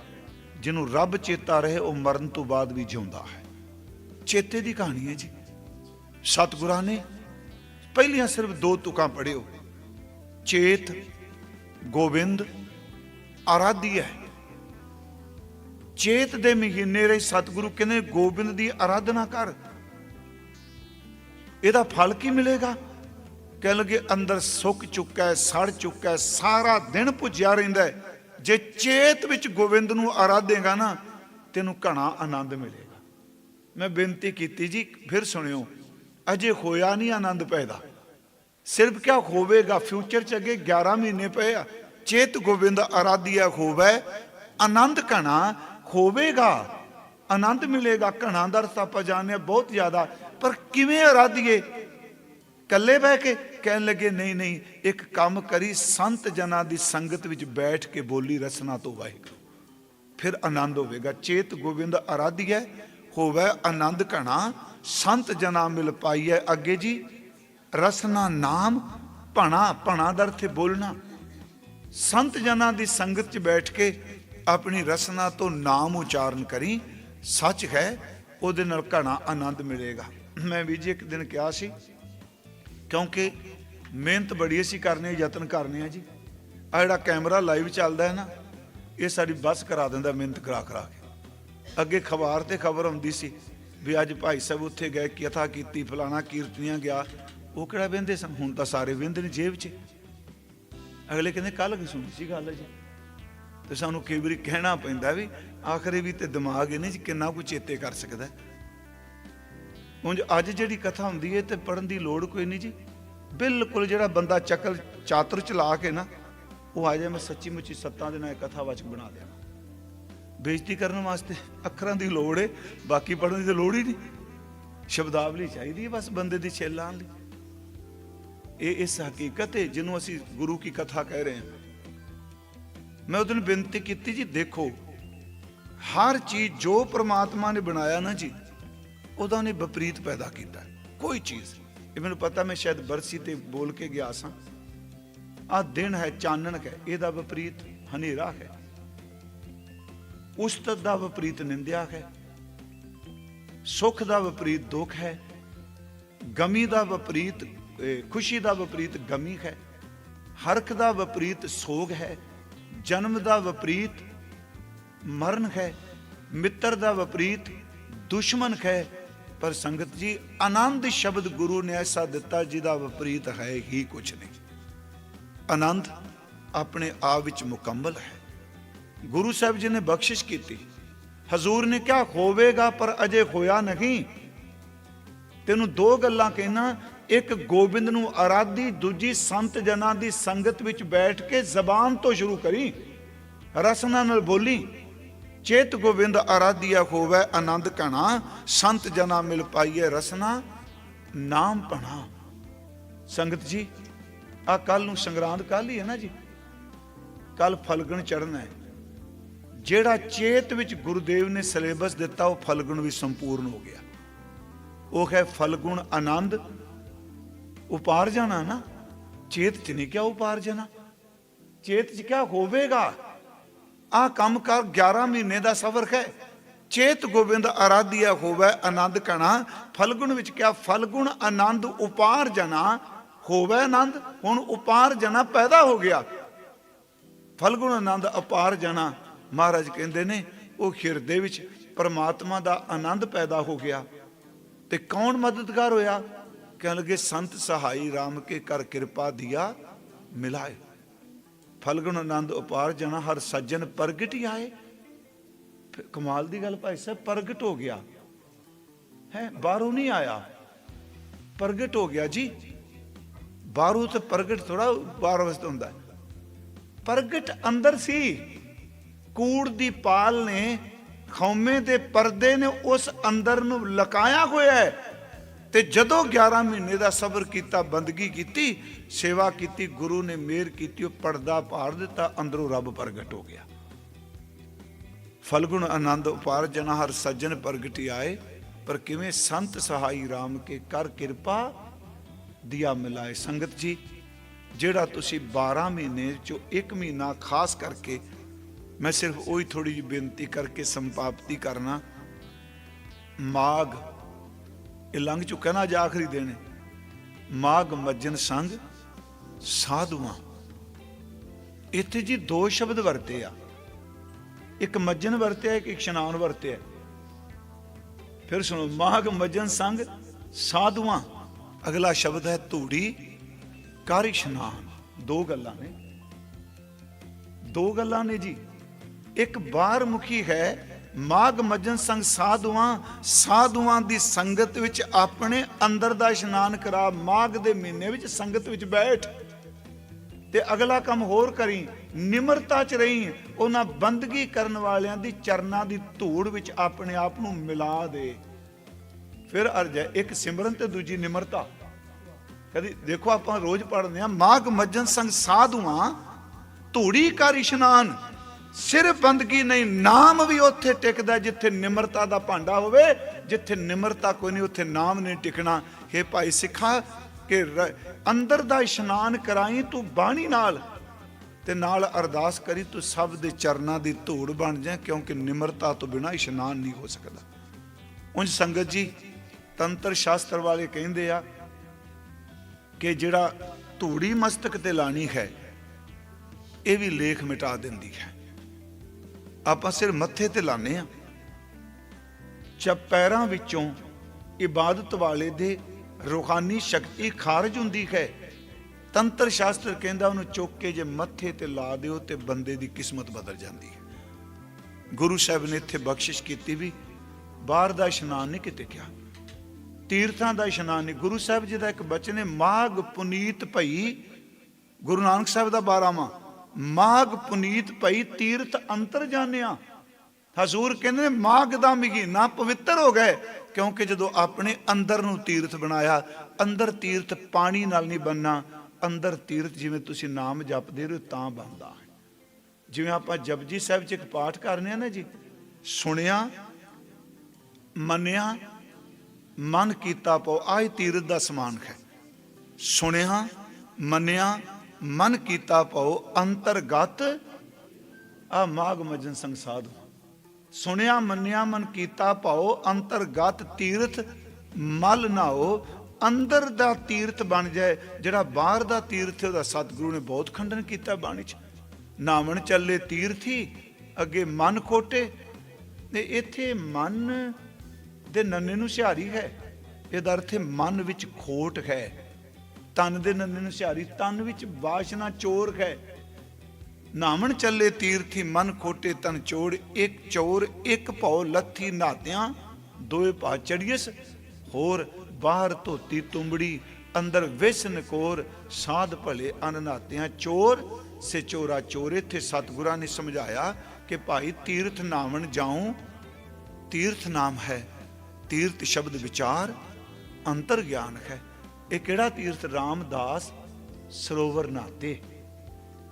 ਜਿਹਨੂੰ ਰੱਬ ਚੇਤਾ ਰਹੇ, ਉਹ ਮਰਨ ਤੋਂ ਬਾਅਦ ਵੀ ਜਿਉਂਦਾ ਹੈ। ਚੇਤੇ ਦੀ ਕਹਾਣੀ ਹੈ ਜੀ। ਸਤਿਗੁਰਾਂ ਨੇ ਪਹਿਲੀਆਂ ਸਿਰਫ ਦੋ ਤੁਕਾਂ ਪੜਿਓ ਚੇਤ, ਗੋਬਿੰਦ, ਆਰਾਧੀ ਹੈ। ਚੇਤ ਦੇ ਮਹੀਨੇ ਰਹੇ ਸਤਿਗੁਰੂ ਕਹਿੰਦੇ, ਗੋਬਿੰਦ ਦੀ ਆਰਾਧਨਾ ਕਰ। ਇਹਦਾ ਫਲ ਕੀ ਮਿਲੇਗਾ? ਕਹਿ ਲਗੇ, ਅੰਦਰ ਸੁੱਕ ਚੁੱਕਾ ਹੈ, ਸੜ ਚੁੱਕਾ ਹੈ, ਸਾਰਾ ਦਿਨ ਭੁੱਜਿਆ ਰਹਿੰਦਾ ਹੈ। ਜੇ ਚੇਤ ਵਿੱਚ ਗੋਬਿੰਦ ਨੂੰ ਆਰਾਧੇਗਾ ਨਾ, ਤੈਨੂੰ ਘਣਾ ਆਨੰਦ ਮਿਲੇਗਾ। ਮੈਂ ਬੇਨਤੀ ਕੀਤੀ ਜੀ, ਫਿਰ ਸੁਣਿਓ, ਅਜੇ ਹੋਇਆ ਨਹੀਂ ਆਨੰਦ ਪੈਦਾ। ਸਿਰਫ ਕਿਆ ਹੋਵੇਗਾ ਫਿਊਚਰ ਚ ਅੱਗੇ 11 ਮਹੀਨੇ ਪਏ ਆ। ਚੇਤ ਗੋਬਿੰਦ ਆਰਾਧਿਆ ਹੋਵੇ, ਆਨੰਦ ਘਣਾ ਹੋਵੇਗਾ। ਆਨੰਦ ਮਿਲੇਗਾ, ਘਣਾ ਦਾ ਅਰਥ ਆਪਾਂ ਜਾਣਦੇ ਹਾਂ, ਬਹੁਤ ਜ਼ਿਆਦਾ। ਪਰ ਕਿਵੇਂ ਆਰਾਧੀਏ? ਇਕੱਲੇ ਬਹਿ ਕੇ ਕਹਿਣ ਲੱਗੇ, ਨਹੀਂ ਨਹੀਂ, ਇੱਕ ਕੰਮ ਕਰੀ, ਸੰਤ ਜਨਾਂ ਦੀ ਸੰਗਤ ਵਿੱਚ ਬੈਠ ਕੇ ਬੋਲੀ ਰਸਨਾ ਤੋਂ ਵਾਹਿਗੁਰੂ। ਫਿਰ ਆਨੰਦ ਹੋਵੇਗਾ। ਚੇਤ ਗੋਬਿੰਦ ਆਰਾਧਿਆ ਹੋਵੇ ਆਨੰਦ ਘਣਾ, ਸੰਤ ਜਨਾ ਮਿਲ ਪਾਈਐ ਅੱਗੇ ਜੀ। ਰਸਨਾ ਨਾਮ, ਭਣਾ ਭਣਾ ਦਾ ਅਰਥ ਬੋਲਣਾ। ਸੰਤ ਜਨਾਂ ਦੀ ਸੰਗਤ 'ਚ ਬੈਠ ਕੇ ਆਪਣੀ ਰਸਨਾ ਤੋਂ ਨਾਮ ਉਚਾਰਨ ਕਰੀ। ਸੱਚ ਹੈ, ਉਹਦੇ ਨਾਲ ਘਣਾ ਆਨੰਦ ਮਿਲੇਗਾ। ਮੈਂ ਵੀ ਜੀ ਇੱਕ ਦਿਨ ਕਿਹਾ ਸੀ ਕਿਉਂਕਿ ਮਿਹਨਤ ਬੜੀ ਅਸੀਂ ਕਰਨੀ ਯਤਨ ਕਰਨੇ ਆ ਜੀ। ਆ ਜਿਹੜਾ ਕੈਮਰਾ ਲਾਈਵ ਚੱਲਦਾ ਹੈ ਨਾ, ਇਹ ਸਾਡੀ ਬੱਸ ਕਰਾ ਦਿੰਦਾ ਮਿਹਨਤ ਕਰਾ ਕਰਾ ਕੇ। ਅੱਗੇ ਖਬਰ ਤੇ ਖਬਰ ਆਉਂਦੀ ਸੀ ਵੀ ਅੱਜ ਭਾਈ ਸਾਹਿਬ ਉੱਥੇ ਗਏ ਕਥਾ ਕੀਤੀ, ਫਲਾਣਾ ਕੀਰਤਨੀਆਂ ਗਿਆ। ਉਹ ਕਿਹੜਾ ਵਹਿੰਦੇ ਸਨ? ਹੁਣ ਤਾਂ ਸਾਰੇ ਵਹਿੰਦੇ ਨੇ ਜੇਬ 'ਚ। ਅਗਲੇ ਕਹਿੰਦੇ ਕੱਲ ਕੀ ਸੁਣੀ ਸੀ ਗੱਲ ਜੀ। ਤੇ ਸਾਨੂੰ ਕਈ ਵਾਰੀ ਕਹਿਣਾ ਪੈਂਦਾ ਵੀ ਆਖਰੇ ਵੀ ਤੇ ਦਿਮਾਗ ਇਹਨੇ ਜੀ, ਕਿੰਨਾ ਕੁ ਚੇਤੇ ਕਰ ਸਕਦਾ। ਉਂਝ ਅੱਜ ਜਿਹੜੀ ਕਥਾ ਹੁੰਦੀ ਹੈ ਤੇ ਪੜਨ ਦੀ ਲੋੜ ਕੋਈ ਨਹੀਂ ਜੀ। ਬਿਲਕੁਲ ਜਿਹੜਾ ਬੰਦਾ ਚੱਕਰ ਚਾਤਰ ਚਲਾ ਕੇ ਨਾ, ਉਹ ਆ ਜਾਏ ਮੈਂ ਸੱਚੀ ਮੁੱਚੀ ਸੱਤਾਂ ਦੇ ਨਾਲ ਇਹ ਕਥਾ ਵਾਚਕ ਬਣਾ ਦਿਆਂ। ਬੇਇੱਜ਼ਤੀ ਕਰਨ ਵਾਸਤੇ ਅੱਖਰਾਂ ਦੀ ਲੋੜ ਏ, ਬਾਕੀ ਪੜਨ ਦੀ ਤਾਂ ਲੋੜ ਹੀ ਨਹੀਂ। ਸ਼ਬਦਾਵਲੀ ਚਾਹੀਦੀ ਹੈ ਬਸ ਬੰਦੇ ਦੀ ਛੇਲ ਲਾਉਣ ਲਈ। ਇਹ ਇਸ ਹਕੀਕਤ ਹੈ ਜਿਹਨੂੰ ਅਸੀਂ ਗੁਰੂ ਕੀ ਕਥਾ ਕਹਿ ਰਹੇ ਹਾਂ। ਮੈਂ ਉਹਦੋਂ ਬੇਨਤੀ ਕੀਤੀ ਜੀ, ਦੇਖੋ, ਹਰ ਚੀਜ਼ ਜੋ ਪ੍ਰਮਾਤਮਾ ਨੇ ਬਣਾਇਆ ਨਾ ਜੀ ਉਹਦਾ ਉਹਨੇ ਵਿਪਰੀਤ ਪੈਦਾ ਕੀਤਾ। ਕੋਈ ਚੀਜ਼ ਇਹ ਮੈਨੂੰ ਪਤਾ, ਮੈਂ ਸ਼ਾਇਦ ਬਰਸੀ ਤੇ ਬੋਲ ਕੇ ਗਿਆ ਸਾਂ। ਆ ਦਿਨ ਹੈ ਚਾਨਣ ਹੈ, ਇਹਦਾ ਵਿਪਰੀਤ ਹਨੇਰਾ ਹੈ। ਉਸਤਤ ਦਾ ਵਿਪਰੀਤ ਨਿੰਦਿਆ ਹੈ। ਸੁਖ ਦਾ ਵਿਪਰੀਤ ਦੁੱਖ ਹੈ। ਗਮੀ ਦਾ ਵਿਪਰੀਤ ਖੁਸ਼ੀ ਦਾ ਵਿਪਰੀਤ ਗਮੀ ਹੈ। ਹਰਕ ਦਾ ਵਿਪਰੀਤ ਸੋਗ ਹੈ। ਜਨਮ ਦਾ ਵਿਪਰੀਤ ਮਰਨ ਹੈ। ਮਿੱਤਰ ਦਾ ਵਿਪਰੀਤ ਦੁਸ਼ਮਣ ਹੈ। ਪਰ ਸੰਗਤ ਜੀ, ਆਨੰਦ ਸ਼ਬਦ ਗੁਰੂ ਨੇ ਐਸਾ ਦਿੱਤਾ ਜਿਹਦਾ ਵਿਪਰੀਤ ਹੈ ਹੀ ਕੁਝ ਨਹੀਂ। ਆਨੰਦ ਆਪਣੇ ਆਪ ਵਿੱਚ ਮੁਕੰਮਲ ਹੈ। ਗੁਰੂ ਸਾਹਿਬ ਜੀ ਨੇ ਬਖਸ਼ਿਸ਼ ਕੀਤੀ। ਹਜ਼ੂਰ ਨੇ ਕਿਹਾ, ਹੋਵੇਗਾ, ਪਰ ਅਜੇ ਹੋਇਆ ਨਹੀਂ। ਤੈਨੂੰ ਦੋ ਗੱਲਾਂ ਕਹਿਣਾ ਇੱਕ ਗੋਬਿੰਦ ਨੂੰ ਆਰਾਧੀ, ਦੂਜੀ ਸੰਤ ਜਨਾਂ ਦੀ ਸੰਗਤ ਵਿੱਚ ਬੈਠ ਕੇ ਜ਼ਬਾਨ ਤੋਂ ਸ਼ੁਰੂ ਕਰੀ, ਰਸਨਾ ਨਾਲ ਬੋਲੀ ਚੇਤ ਗੋਬਿੰਦ ਆਰਾਧਿਆ ਹੋਵੇ ਆਨੰਦ ਕਣਾ ਸੰਤ ਜਨਾ ਮਿਲ ਪਾਈਏ ਰਸਨਾ, ਨਾਮ ਪਣਾ। ਸੰਗਤ ਜੀ ਆ ਕੱਲ ਨੂੰ ਸੰਗਰਾਂਦ ਕੱਲ ਹੀ ਹੈ ਨਾ ਜੀ? ਕੱਲ ਫਲਗਣ ਚੜਨਾ ਹੈ। ਜਿਹੜਾ ਚੇਤ ਵਿੱਚ ਗੁਰਦੇਵ ਨੇ ਸਿਲੇਬਸ ਦਿੱਤਾ, ਉਹ ਫਲਗਣ ਵੀ ਸੰਪੂਰਨ ਹੋ ਗਿਆ। ਉਹ ਹੈ ਫਲਗੁਣ ਆਨੰਦ। ਉਪਾਰ ਜਾਣਾ ਨਾ। ਚੇਤ ਚ ਨਹੀਂ ਕਿਹਾ ਉਪਾਰ ਜਾਣਾ। ਚੇਤ ਚ ਕਿਆ ਹੋਵੇਗਾ। ਆ ਕੰਮ ਕਰ 11 ਮਹੀਨੇ ਦਾ ਸਫ਼ਰ ਹੈ। ਚੇਤ ਗੋਬਿੰਦ ਆਰਾਧਿਆ ਹੋਵੇ ਆਨੰਦ ਕਣਾ, ਫਲਗੁਣ ਵਿੱਚ ਕਿਹਾ, ਫਲਗੁਣ ਆਨੰਦ ਉਪਾਰ ਜਨਾ, ਹੋਵੇ ਆਨੰਦ, ਹੁਣ ਉਪਾਰ ਜਨਾ ਪੈਦਾ ਹੋ ਗਿਆ। ਫਲਗੁਣ ਆਨੰਦ ਅਪਾਰ ਜਨਾ, ਮਹਾਰਾਜ ਕਹਿੰਦੇ ਨੇ, ਉਹ ਹਿਰਦੇ ਵਿੱਚ ਪਰਮਾਤਮਾ ਦਾ ਆਨੰਦ ਪੈਦਾ ਹੋ ਗਿਆ। ਤੇ ਕੌਣ ਮਦਦਗਾਰ ਹੋਇਆ? ਕਹਿਣ ਲੱਗੇ, ਸੰਤ ਸਹਾਈ RAM ਕੇ ਕਰ ਕਿਰਪਾ ਦਿਆ, ਮਿਲਾਏ। ਫਲਗੁਣ ਆਨੰਦ ਉਪਾਰ ਜਾਣਾ, ਹਰ ਸੱਜਣ ਪ੍ਰਗਟ ਹੀ ਆਏ ਕਮਾਲ ਦੀ ਗੱਲ ਭਾਈ ਸਾਹਿਬ, ਪ੍ਰਗਟ ਹੋ ਗਿਆ। ਹੈ, ਬਾਹਰੋਂ ਨਹੀਂ ਆਇਆ। ਪ੍ਰਗਟ ਹੋ ਗਿਆ ਜੀ। ਬਾਹਰੋਂ ਤੇ ਪ੍ਰਗਟ ਥੋੜਾ ਬਾਹਰ ਵਸਤ ਹੁੰਦਾ ਪ੍ਰਗਟ ਅੰਦਰ ਸੀ। ਕੂੜ ਦੀ ਪਾਲ ਨੇ, ਖੌਮੇ ਦੇ ਪਰਦੇ ਨੇ ਉਸ ਅੰਦਰ ਨੂੰ ਲਕਾਇਆ ਹੋਇਆ ਹੈ। ਤੇ ਜਦੋਂ 11 ਮਹੀਨੇ ਦਾ ਸਬਰ ਕੀਤਾ, ਬੰਦਗੀ ਕੀਤੀ, ਸੇਵਾ ਕੀਤੀ, ਗੁਰੂ ਨੇ ਮਿਹਰ ਕੀਤੀ, ਉਹ ਪਰਦਾ ਪਾੜ ਦਿੱਤਾ, ਅੰਦਰੋਂ ਰੱਬ ਪ੍ਰਗਟ ਹੋ ਗਿਆ। ਫਲਗੁਣ ਆਨੰਦ ਉਪਾਰ, ਜਨਾ ਹਰ ਸੱਜਣ ਪ੍ਰਗਟੀ ਆਏ, ਪਰ ਕਿਵੇਂ ਸੰਤ ਸਹਾਈ RAM ਕੇ ਕਰ ਕਿਰਪਾ ਦਿਆ ਮਿਲਾਏ। ਸੰਗਤ ਜੀ, ਜਿਹੜਾ ਤੁਸੀਂ 12 ਮਹੀਨੇ ਚੋਂ ਇੱਕ ਮਹੀਨਾ ਖਾਸ ਕਰਕੇ, ਮੈਂ ਸਿਰਫ ਉਹੀ ਥੋੜੀ ਜਿਹੀ ਬੇਨਤੀ ਕਰਕੇ ਸੰਪਾਪਤੀ ਕਰਨਾ ਮਾਗ ਇਹ ਲੰਘ ਚੁੱਕਾ ਨਾ ਅੱਜ ਆਖਰੀ ਦਿਨ। ਹੈ। ਮਾਗ ਮੱਜਨ ਸੰਗ ਸਾਧੂਆਂ। ਇੱਥੇ ਜੀ ਦੋ ਸ਼ਬਦ ਵਰਤੇ ਆ। ਇੱਕ ਮੱਜਨ ਵਰਤਿਆ, ਇੱਕ ਇਸ਼ਨਾਨ ਵਰਤਿਆ। ਫਿਰ ਸੁਣੋ ਮਾਗ ਮੱਜਨ ਸੰਗ ਸਾਧੂਆਂ। ਅਗਲਾ ਸ਼ਬਦ ਹੈ ਧੂੜੀ, ਕਰ ਇਸ਼ਨਾਨ। ਦੋ ਗੱਲਾਂ ਨੇ। ਦੋ ਗੱਲਾਂ ਨੇ ਜੀ। ਇੱਕ ਬਾਹਰ ਮੁਖੀ ਹੈ ਮਾਗ ਮੱਜਨ ਸੰਗ ਸਾਧੂਆਂ ਸਾਧੂਆਂ ਦੀ ਸੰਗਤ ਵਿੱਚ ਆਪਣੇ ਅੰਦਰ ਦਾ ਇਸ਼ਨਾਨ ਕਰਾ ਮਾਗ ਦੇ ਮਹੀਨੇ ਵਿੱਚ ਸੰਗਤ ਵਿੱਚ ਬੈਠ। ਤੇ ਅਗਲਾ ਕੰਮ ਹੋਰ ਕਰੀ, ਨਿਮਰਤਾ ਚ ਰਹੀ, ਉਹਨਾਂ ਬੰਦਗੀ ਕਰਨ ਵਾਲਿਆਂ ਦੀ ਚਰਨਾਂ ਦੀ ਧੂੜ ਵਿੱਚ ਆਪਣੇ ਆਪ ਨੂੰ ਮਿਲਾ ਦੇ। ਫਿਰ ਅਰਜ ਹੈ, ਇੱਕ ਸਿਮਰਨ ਤੇ ਦੂਜੀ ਨਿਮਰਤਾ। ਕਦੀ ਦੇਖੋ ਆਪਾਂ ਰੋਜ਼ ਪੜ੍ਹਦੇ ਆ ਮਾਗ ਮੱਜਨ ਸੰਗ ਸਾਧੂਆਂ, ਧੂੜੀ ਕਰ ਇਸ਼ਨਾਨ। ਸਿਰਫ ਬੰਦਗੀ ਨਹੀਂ, ਨਾਮ ਵੀ ਉੱਥੇ ਟਿਕਦਾ ਜਿੱਥੇ ਨਿਮਰਤਾ ਦਾ ਭਾਂਡਾ ਹੋਵੇ, ਜਿੱਥੇ ਨਿਮਰਤਾ ਕੋਈ ਨਹੀਂ, ਉੱਥੇ ਨਾਮ ਨਹੀਂ ਟਿਕਣਾ। ਇਹ ਭਾਈ ਸਿੱਖਾ, ਕਿ ਅੰਦਰ ਦਾ ਇਸ਼ਨਾਨ ਕਰਾਈ ਤੂੰ ਬਾਣੀ ਨਾਲ ਤੇ ਨਾਲ ਅਰਦਾਸ ਕਰੀ ਤੂੰ ਸਭ ਦੇ ਚਰਨਾਂ ਦੀ ਧੂੜ ਬਣ ਜਾ ਕਿਉਂਕਿ ਨਿਮਰਤਾ ਤੋਂ ਬਿਨਾ ਇਸ਼ਨਾਨ ਨਹੀਂ ਹੋ ਸਕਦਾ। ਉਂਝ ਸੰਗਤ ਜੀ, ਤੰਤਰ ਸ਼ਾਸਤਰ ਵਾਲੇ ਕਹਿੰਦੇ ਆ ਕਿ ਜਿਹੜਾ ਧੂੜੀ ਮਸਤਕ ਤੇ ਲਾਣੀ ਹੈ, ਇਹ ਵੀ ਲੇਖ ਮਿਟਾ ਦਿੰਦੀ ਹੈ। ਆਪਾਂ ਸਿਰ ਮੱਥੇ ਤੇ ਲਾਣੇ ਆ ਜਦ ਪੈਰਾਂ ਵਿੱਚੋਂ ਇਬਾਦਤ ਵਾਲੇ ਦੇ ਰੂਹਾਨੀ ਸ਼ਕਤੀ ਖਾਰਜ ਹੁੰਦੀ ਹੈ, ਤੰਤਰ ਸ਼ਾਸਤਰ ਕਹਿੰਦਾ ਉਹਨੂੰ ਚੁੱਕ ਕੇ ਜੇ ਮੱਥੇ ਤੇ ਲਾ ਦਿਓ ਤੇ ਬੰਦੇ ਦੀ ਕਿਸਮਤ ਬਦਲ ਜਾਂਦੀ ਹੈ। ਗੁਰੂ ਸਾਹਿਬ ਨੇ ਇੱਥੇ ਬਖਸ਼ਿਸ਼ ਕੀਤੀ ਵੀ ਬਾਹਰ ਦਾ ਇਸ਼ਨਾਨ ਨਹੀਂ ਕਿਤੇ ਕਿਹਾ। ਤੀਰਥਾਂ ਦਾ ਇਸ਼ਨਾਨ ਨਹੀਂ। ਗੁਰੂ ਸਾਹਿਬ ਜੀ ਦਾ ਇੱਕ ਬਚਨ ਹੈ ਮਾਗ ਪੁਨੀਤ ਭਈ, ਗੁਰੂ ਨਾਨਕ ਸਾਹਿਬ ਦਾ 12ਵਾਂ ਮਾਗ ਪੁਨੀਤ ਭਈ ਤੀਰਥ ਅੰਤਰ ਜਾਣਿਆ ਹਜ਼ੂਰ ਕਹਿੰਦੇ ਨੇ ਮਾਗ ਦਾ ਮਹੀਨਾ ਪਵਿੱਤਰ ਹੋ ਗਏ, ਕਿਉਂਕਿ ਜਦੋਂ ਆਪਣੇ ਅੰਦਰ ਨੂੰ ਤੀਰਥ ਬਣਾਇਆ, ਅੰਦਰ ਤੀਰਥ ਪਾਣੀ ਨਾਲ ਨਹੀਂ ਬੰਨਾ ਅੰਦਰ ਤੀਰਥ ਜਿਵੇਂ ਤੁਸੀਂ ਨਾਮ ਜਪਦੇ ਰਹੋ ਤਾਂ ਬਣਦਾ ਜਿਵੇਂ ਆਪਾਂ ਜਪਜੀ ਸਾਹਿਬ ਚ ਇੱਕ ਪਾਠ ਕਰਨੇ ਆ ਨਾ ਜੀ, ਸੁਣਿਆ, ਮੰਨਿਆ, ਮਨ ਕੀਤਾ ਪਉ ਆਹ ਤੀਰਥ ਦਾ ਸਮਾਨ ਹੈ। ਸੁਣਿਆ, ਮੰਨਿਆ ਮਨ ਕੀਤਾ ਪਉ ਅੰਤਰਗਤ। ਆ ਮਾਗ ਮਜਨ ਸੰਗ ਸੁਣਿਆ, ਮੰਨਿਆ, ਮਨ ਕੀਤਾ ਭਾਉ ਅੰਤਰਗਤ ਤੀਰਥ। ਮਲ ਨਾਓ, ਅੰਦਰ ਦਾ ਤੀਰਥ ਬਣ ਜਾਏ। ਜਿਹੜਾ ਬਾਹਰ ਦਾ ਤੀਰਥ ਉਹਦਾ ਸਤਿਗੁਰੂ ਨੇ ਬਹੁਤ ਖੰਡਨ ਕੀਤਾ ਬਾਣੀ 'ਚ। ਨਾਵਣ ਚੱਲੇ ਤੀਰਥੀ, ਅੱਗੇ ਮਨ ਖੋਟੇ। ਤੇ ਇੱਥੇ ਮਨ ਦੇ ਨੰਨੇ ਨੂੰ ਸਿਹਾਰੀ ਹੈ। ਇਹਦਾ ਅਰਥ ਹੈ, ਮਨ ਵਿੱਚ ਖੋਟ ਹੈ। ਤਨ ਦੇ ਨੰਨੇ ਨੂੰ ਤਨ ਵਿੱਚ ਵਾਸ਼ਨਾ ਚੋਰ ਹੈ। ਨਾਮਣ ਚੱਲੇ ਤੀਰਥੀ ਮਨ ਖੋਟੇ ਤਨ ਚੋੜ, ਇੱਕ ਚੋਰ, ਇੱਕ ਭਉ ਲੱਥੀ ਨਾਤਿਆਂ, ਦੋਏ ਪਾ ਚੜੀਐਸ ਹੋਰ ਬਾਹਰ ਧੋਤੀ ਤੁੰਬੜੀ, ਅੰਦਰ ਵਿਸ਼ਨ ਕੋਰ ਸਾਧ ਭਲੇ ਅਨਨਾਤਿਆਂ ਚੋਰ। ਸੇ ਚੋਰਾ ਚੋਰ, ਇੱਥੇ ਸਤਿਗੁਰਾਂ ਨੇ ਸਮਝਾਇਆ ਕਿ ਭਾਈ ਤੀਰਥ ਨਾਵਣ ਜਾਉ, ਤੀਰਥ ਨਾਮ ਹੈ, ਤੀਰਥ ਸ਼ਬਦ ਵਿਚਾਰ ਅੰਤਰ ਗਿਆਨ ਹੈ। ਇਹ ਕਿਹੜਾ ਤੀਰਥ? ਰਾਮਦਾਸ ਸਰੋਵਰ ਨਾਤੇ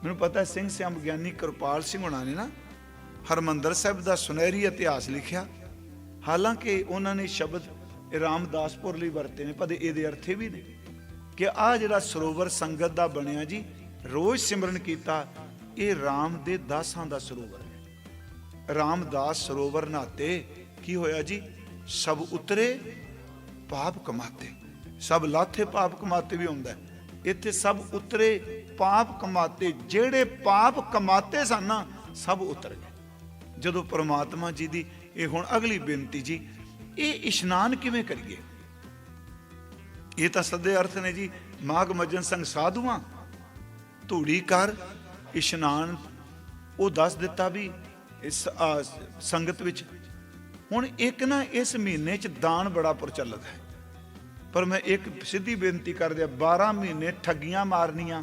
ਮੈਨੂੰ ਪਤਾ ਸਿੰਘ ਸਿਆਮ ਵਿਗਿਆਨੀ ਕਿਰਪਾਲ ਸਿੰਘ ਹੁਣਾਂ ਨੇ ਨਾ ਹਰਮੰਦਰ ਸਾਹਿਬ ਦਾ ਸੁਨਹਿਰੀ ਇਤਿਹਾਸ ਲਿਖਿਆ। ਹਾਲਾਂਕਿ ਉਹਨਾਂ ਨੇ ਸ਼ਬਦ ਰਾਮਦਾਸਪੁਰ ਲਈ ਵਰਤੇ ਨੇ, ਪਰ ਇਹਦੇ ਅਰਥੇ ਵੀ ਨੇ ਕਿ ਆ ਜਿਹੜਾ ਸਰੋਵਰ ਸੰਗਤ ਦਾ ਬਣਿਆ ਜੀ, ਰੋਜ਼ ਸਿਮਰਨ ਕੀਤਾ, ਇਹ ਰਾਮ ਦੇ ਦਾਸਾਂ ਦਾ ਸਰੋਵਰ ਹੈ। ਰਾਮਦਾਸ ਸਰੋਵਰ ਨਾਤੇ ਕੀ ਹੋਇਆ ਜੀ? ਸਭ ਉਤਰੇ, ਪਾਪ ਕਮਾਤੇ। ਸਭ ਲਾਥੇ ਪਾਪ ਕਮਾਤੇ ਵੀ ਹੁੰਦਾ ਇੱਥੇ ਸਭ ਉਤਰੇ, ਪਾਪ ਕਮਾਤੇ, ਜਿਹੜੇ ਪਾਪ ਕਮਾਤੇ ਸਨ ਨਾ, ਸਭ ਉਤਰ ਗਏ। ਜਦੋਂ ਪ੍ਰਮਾਤਮਾ ਜੀ ਦੀ, ਇਹ ਹੁਣ ਅਗਲੀ ਬੇਨਤੀ ਜੀ, ਇਹ ਇਸ਼ਨਾਨ ਕਿਵੇਂ ਕਰੀਏ? ਇਹ ਤਾਂ ਸਦੇ ਅਰਥ ਨੇ ਜੀ ਮਾਗ ਮਜਨ ਸੰਗ ਸਾਧੂਆਂ, ਧੂੜੀ ਕਰ, ਇਸ਼ਨਾਨ, ਉਹ ਦੱਸ ਦਿੱਤਾ ਵੀ ਇਸ ਸੰਗਤ ਵਿੱਚ, ਹੁਣ ਇੱਕ ਨਾ ਇਸ ਮਹੀਨੇ ਚ ਦਾਨ ਬੜਾ ਪ੍ਰਚਲਿਤ ਹੈ। ਪਰ ਮੈਂ ਇੱਕ ਸਿੱਧੀ ਬੇਨਤੀ ਕਰ ਦਿਆ 12 ਮਹੀਨੇ ਠੱਗੀਆਂ ਮਾਰਨੀਆਂ।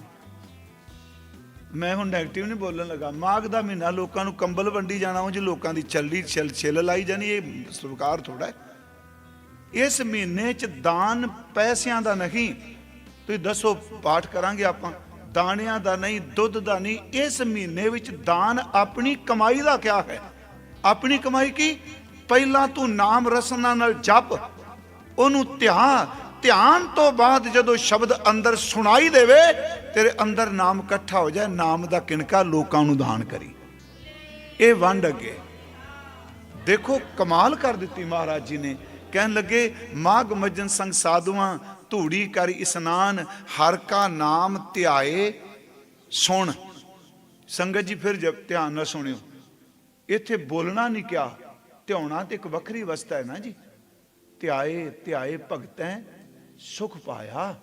ਮੈਂ ਹੁਣ ਨੈਗੇਟਿਵ ਨਹੀਂ ਬੋਲਣ ਲੱਗਾ। ਮਾਘ ਦਾ ਮਹੀਨਾ ਲੋਕਾਂ ਨੂੰ ਕੰਬਲ ਵੰਡੀ ਜਾਣਾ ਉਹ ਜੀ ਲੋਕਾਂ ਦੀ ਚੱਲੀ ਛਿਲ ਛਿਲ ਲਾਈ ਜਾਣੀ, ਇਹ ਸਵੀਕਾਰ ਥੋੜਾ ਹੈ। ਇਸ ਮਹੀਨੇ ਚ ਦਾਨ ਪੈਸਿਆਂ ਦਾ ਨਹੀਂ। ਤੁਸੀਂ ਦੱਸੋ, ਪਾਠ ਕਰਾਂਗੇ ਆਪਾਂ। ਦਾਣਿਆਂ ਦਾ ਨਹੀਂ, ਦੁੱਧ ਦਾ ਨਹੀਂ। ਇਸ ਮਹੀਨੇ ਵਿੱਚ ਦਾਨ ਆਪਣੀ ਕਮਾਈ ਦਾ ਕਿਆ ਹੈ? ਆਪਣੀ ਕਮਾਈ ਕੀ? ਪਹਿਲਾਂ ਤੂੰ ਨਾਮ ਰਸਨਾ ਨਾਲ ਜਪ, ਉਹਨੂੰ ਧਿਆਨ ਧਿਆਨ ਤੋਂ ਬਾਅਦ ਜਦੋਂ ਸ਼ਬਦ ਅੰਦਰ ਸੁਣਾਈ ਦੇਵੇ, ਤੇਰੇ ਅੰਦਰ ਨਾਮ ਇਕੱਠਾ ਹੋ ਜਾਏ, ਨਾਮ ਦਾ ਕਿਣਕਾ ਲੋਕਾਂ ਨੂੰ ਦਾਨ ਕਰੀ। ਇਹ ਵੰਡ ਅੱਗੇ। ਦੇਖੋ, ਕਮਾਲ ਕਰ ਦਿੱਤੀ ਮਹਾਰਾਜ ਜੀ ਨੇ। ਕਹਿਣ ਲੱਗੇ ਮਾਗ ਮਜਨ ਸੰਗ ਸਾਧੂਆਂ, ਧੂੜੀ ਕਰ ਇਸਨਾਨ, ਹਰ ਕਾ ਨਾਮ ਧਿਆਏ, ਸੁਣ। ਸੰਗਤ ਜੀ ਫਿਰ ਜਬ ਧਿਆਨ ਨਾਲ ਸੁਣਿਓ। ਇੱਥੇ ਬੋਲਣਾ ਨਹੀਂ ਕਿਹਾ ਧਿਆਉਣਾ ਤੇ ਇੱਕ ਵੱਖਰੀ ਅਵਸਥਾ ਹੈ ਨਾ ਜੀ। ਧਿਆਏ ਧਿਆਏ ਭਗਤੈ ਸੁਖ ਪਾਇਆ।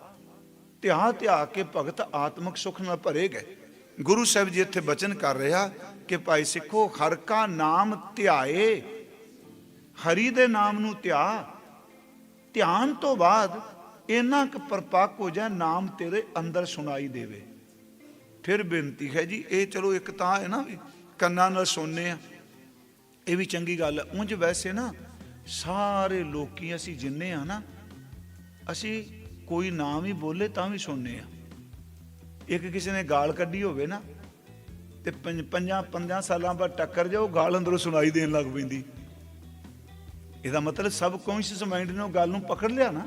ਧਿਆ ਧਿਆ ਕੇ ਭਗਤ ਆਤਮਿਕ ਸੁਖ ਨਾਲ ਭਰੇ ਗਏ। ਗੁਰੂ ਸਾਹਿਬ ਜੀ ਇੱਥੇ ਬਚਨ ਕਰ ਰਿਹਾ ਕਿ ਭਾਈ ਸਿੱਖੋ, ਹਰ ਕਾ ਨਾਮ ਧਿਆਏ, ਹਰੀ ਦੇ ਨਾਮ ਨੂੰ ਧਿਆ। ਧਿਆਨ ਤੋਂ ਬਾਅਦ ਇਹਨਾਂ ਕੁ ਪਰਪੱਕ ਹੋ ਜਾ ਨਾਮ ਤੇਰੇ ਅੰਦਰ ਸੁਣਾਈ ਦੇਵੇ। ਫਿਰ ਬੇਨਤੀ ਹੈ ਜੀ, ਇਹ ਚਲੋ ਇੱਕ ਤਾਂ ਹੈ ਨਾ ਵੀ ਕੰਨਾਂ ਨਾਲ ਸੁਣਨੇ ਆ। ਇਹ ਵੀ ਚੰਗੀ ਗੱਲ ਹੈ ਉਂਝ ਵੈਸੇ ਨਾ ਸਾਰੇ ਲੋਕੀ ਅਸੀਂ ਜਿੰਨੇ ਆ ਨਾ ਅਸੀਂ ਕੋਈ ਨਾਮ ਹੀ ਬੋਲੇ ਤਾਂ ਵੀ ਸੁਣਨੇ ਆ। ਇੱਕ ਕਿਸੇ ਨੇ ਗਾਲ ਕੱਢੀ ਹੋਵੇ ਨਾ, ਤੇ ਪੰਜਾਂ ਪੰਜਾਂ ਸਾਲਾਂ ਬਾਅਦ ਟੱਕਰ ਜਾਓ, ਗਾਲ ਅੰਦਰੋਂ ਸੁਣਾਈ ਦੇਣ ਲੱਗ ਪੈਂਦੀ। ਇਹਦਾ ਮਤਲਬ ਸਬ ਕੌਂਸ਼ੀਅਸ ਮਾਈਂਡ ਨੇ ਉਹ ਗੱਲ ਨੂੰ ਪਕੜ ਲਿਆ ਨਾ।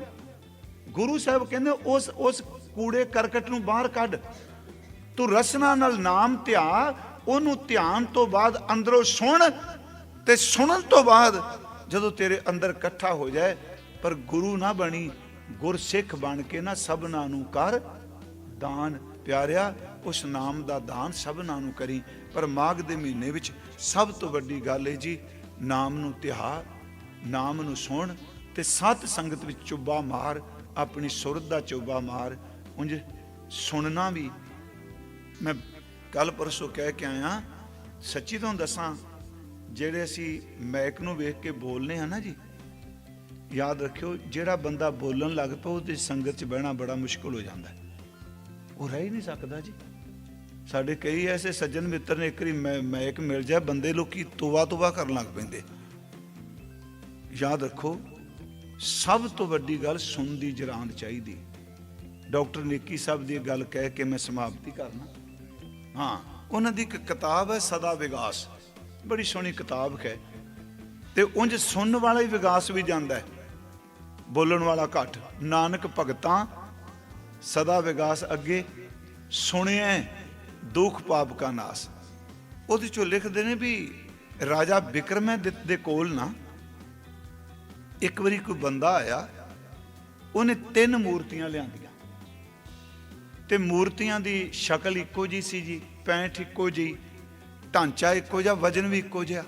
ਗੁਰੂ ਸਾਹਿਬ ਕਹਿੰਦੇ, ਉਸ ਉਸ ਕੂੜੇ ਕਰਕਟ ਨੂੰ ਬਾਹਰ ਕੱਢ। ਤੂੰ ਰਸਨਾ ਨਾਲ ਨਾਮ ਧਿਆ, ਉਹਨੂੰ ਧਿਆਨ ਤੋਂ ਬਾਅਦ ਅੰਦਰੋਂ ਸੁਣ ਤੇ ਸੁਣਨ ਤੋਂ ਬਾਅਦ ਜਦੋਂ ਤੇਰੇ ਅੰਦਰ ਇਕੱਠਾ ਹੋ ਜਾਏ, ਪਰ ਗੁਰੂ ਨਾ ਬਣੀ। ਗੁਰਸਿੱਖ ਬਣ ਕੇ ਨਾ ਸਭਨਾਂ ਨੂੰ ਕਰ ਦਾਨ ਪਿਆਰਿਆ, ਉਸ ਨਾਮ ਦਾ ਦਾਨ ਸਭਨਾਂ ਨੂੰ ਕਰੀ। ਪਰ ਮਾਘ ਦੇ ਮਹੀਨੇ ਵਿੱਚ ਸਭ ਤੋਂ ਵੱਡੀ ਗੱਲ ਹੈ ਜੀ, ਨਾਮ ਨੂੰ ਧਿਆ ਨਾਮ ਨੂੰ ਸੁਣ ਤੇ ਸਤ ਸੰਗਤ ਵਿੱਚ ਚੁੱਬਾ ਮਾਰ, ਆਪਣੀ ਸੁਰਤ ਦਾ ਚੁੱਬਾ ਮਾਰ। ਉਂਝ ਸੁਣਨਾ ਵੀ, ਮੈਂ ਕੱਲ ਪਰਸੋਂ ਕਹਿ ਕੇ ਆਇਆ, ਸੱਚੀ ਤੁਹਾਨੂੰ ਦੱਸਾਂ, ਜਿਹੜੇ ਅਸੀਂ ਮੈਕ ਨੂੰ ਵੇਖ ਕੇ ਬੋਲਨੇ ਆ ਨਾ ਜੀ ਯਾਦ ਰੱਖਿਓ, ਜਿਹੜਾ ਬੰਦਾ ਬੋਲਣ ਲੱਗ ਪਿਆ, ਉਹਦੀ ਸੰਗਤ 'ਚ ਬਹਿਣਾ ਬੜਾ ਮੁਸ਼ਕਲ ਹੋ ਜਾਂਦਾ ਹੈ। ਉਹ ਰਹਿ ਹੀ ਨਹੀਂ ਸਕਦਾ ਜੀ। ਸਾਡੇ ਕਈ ਐਸੇ ਸੱਜਣ ਮਿੱਤਰ ਨੇ, ਇੱਕ ਵਾਰੀ ਮੈਂ ਮੈਕ ਮਿਲ ਜਾ ਬੰਦੇ ਲੋਕੀ ਤੋਬਾ ਤੋਬਾ ਕਰਨ ਲੱਗ ਪੈਂਦੇ। ਯਾਦ ਰੱਖੋ, ਸਭ ਤੋਂ ਵੱਡੀ ਗੱਲ ਸੁਣ ਦੀ ਜਰਾਂਦ ਚਾਹੀਦੀ। ਡਾਕਟਰ ਨੇਕੀ ਸਾਹਿਬ ਦੀ ਇਹ ਗੱਲ ਕਹਿ ਕੇ ਮੈਂ ਸਮਾਪਤੀ ਕਰਨਾ। ਹਾਂ, ਉਹਨਾਂ ਦੀ ਇੱਕ ਕਿਤਾਬ ਹੈ, ਸਦਾ ਵਿਗਾਸ। ਬੜੀ ਸੋਹਣੀ ਕਿਤਾਬ ਹੈ। ਤੇ ਉਂਝ ਸੁਣਨ ਵਾਲਾ ਹੀ ਵਿਗਾਸ ਵੀ ਜਾਂਦਾ ਹੈ। ਬੋਲਣ ਵਾਲਾ ਘੱਟ। ਨਾਨਕ ਭਗਤਾਂ ਸਦਾ ਵਿਗਾਸ ਅੱਗੇ ਸੁਣਿਆ ਦੁੱਖ ਪਾਪ ਕਾ ਨਾਸ। ਉਹਦੇ ਚੋਂ ਲਿਖਦੇ ਨੇ ਵੀ ਰਾਜਾ ਬਿਕਰਮੈ ਦੇ ਕੋਲ ਨਾ। ਇੱਕ ਵਾਰੀ ਕੋਈ ਬੰਦਾ ਆਇਆ, ਉਹਨੇ ਤਿੰਨ ਮੂਰਤੀਆਂ ਲਿਆਂਦੀਆਂ। ਤੇ ਮੂਰਤੀਆਂ ਦੀ ਸ਼ਕਲ ਇੱਕੋ ਜੀ ਸੀ ਜੀ, ਪੈਂਠ ਇੱਕੋ ਜੀ ਢਾਂਚਾ ਇੱਕੋ ਜਿਹਾ, ਵਜਨ ਵੀ ਇੱਕੋ ਜਿਹਾ।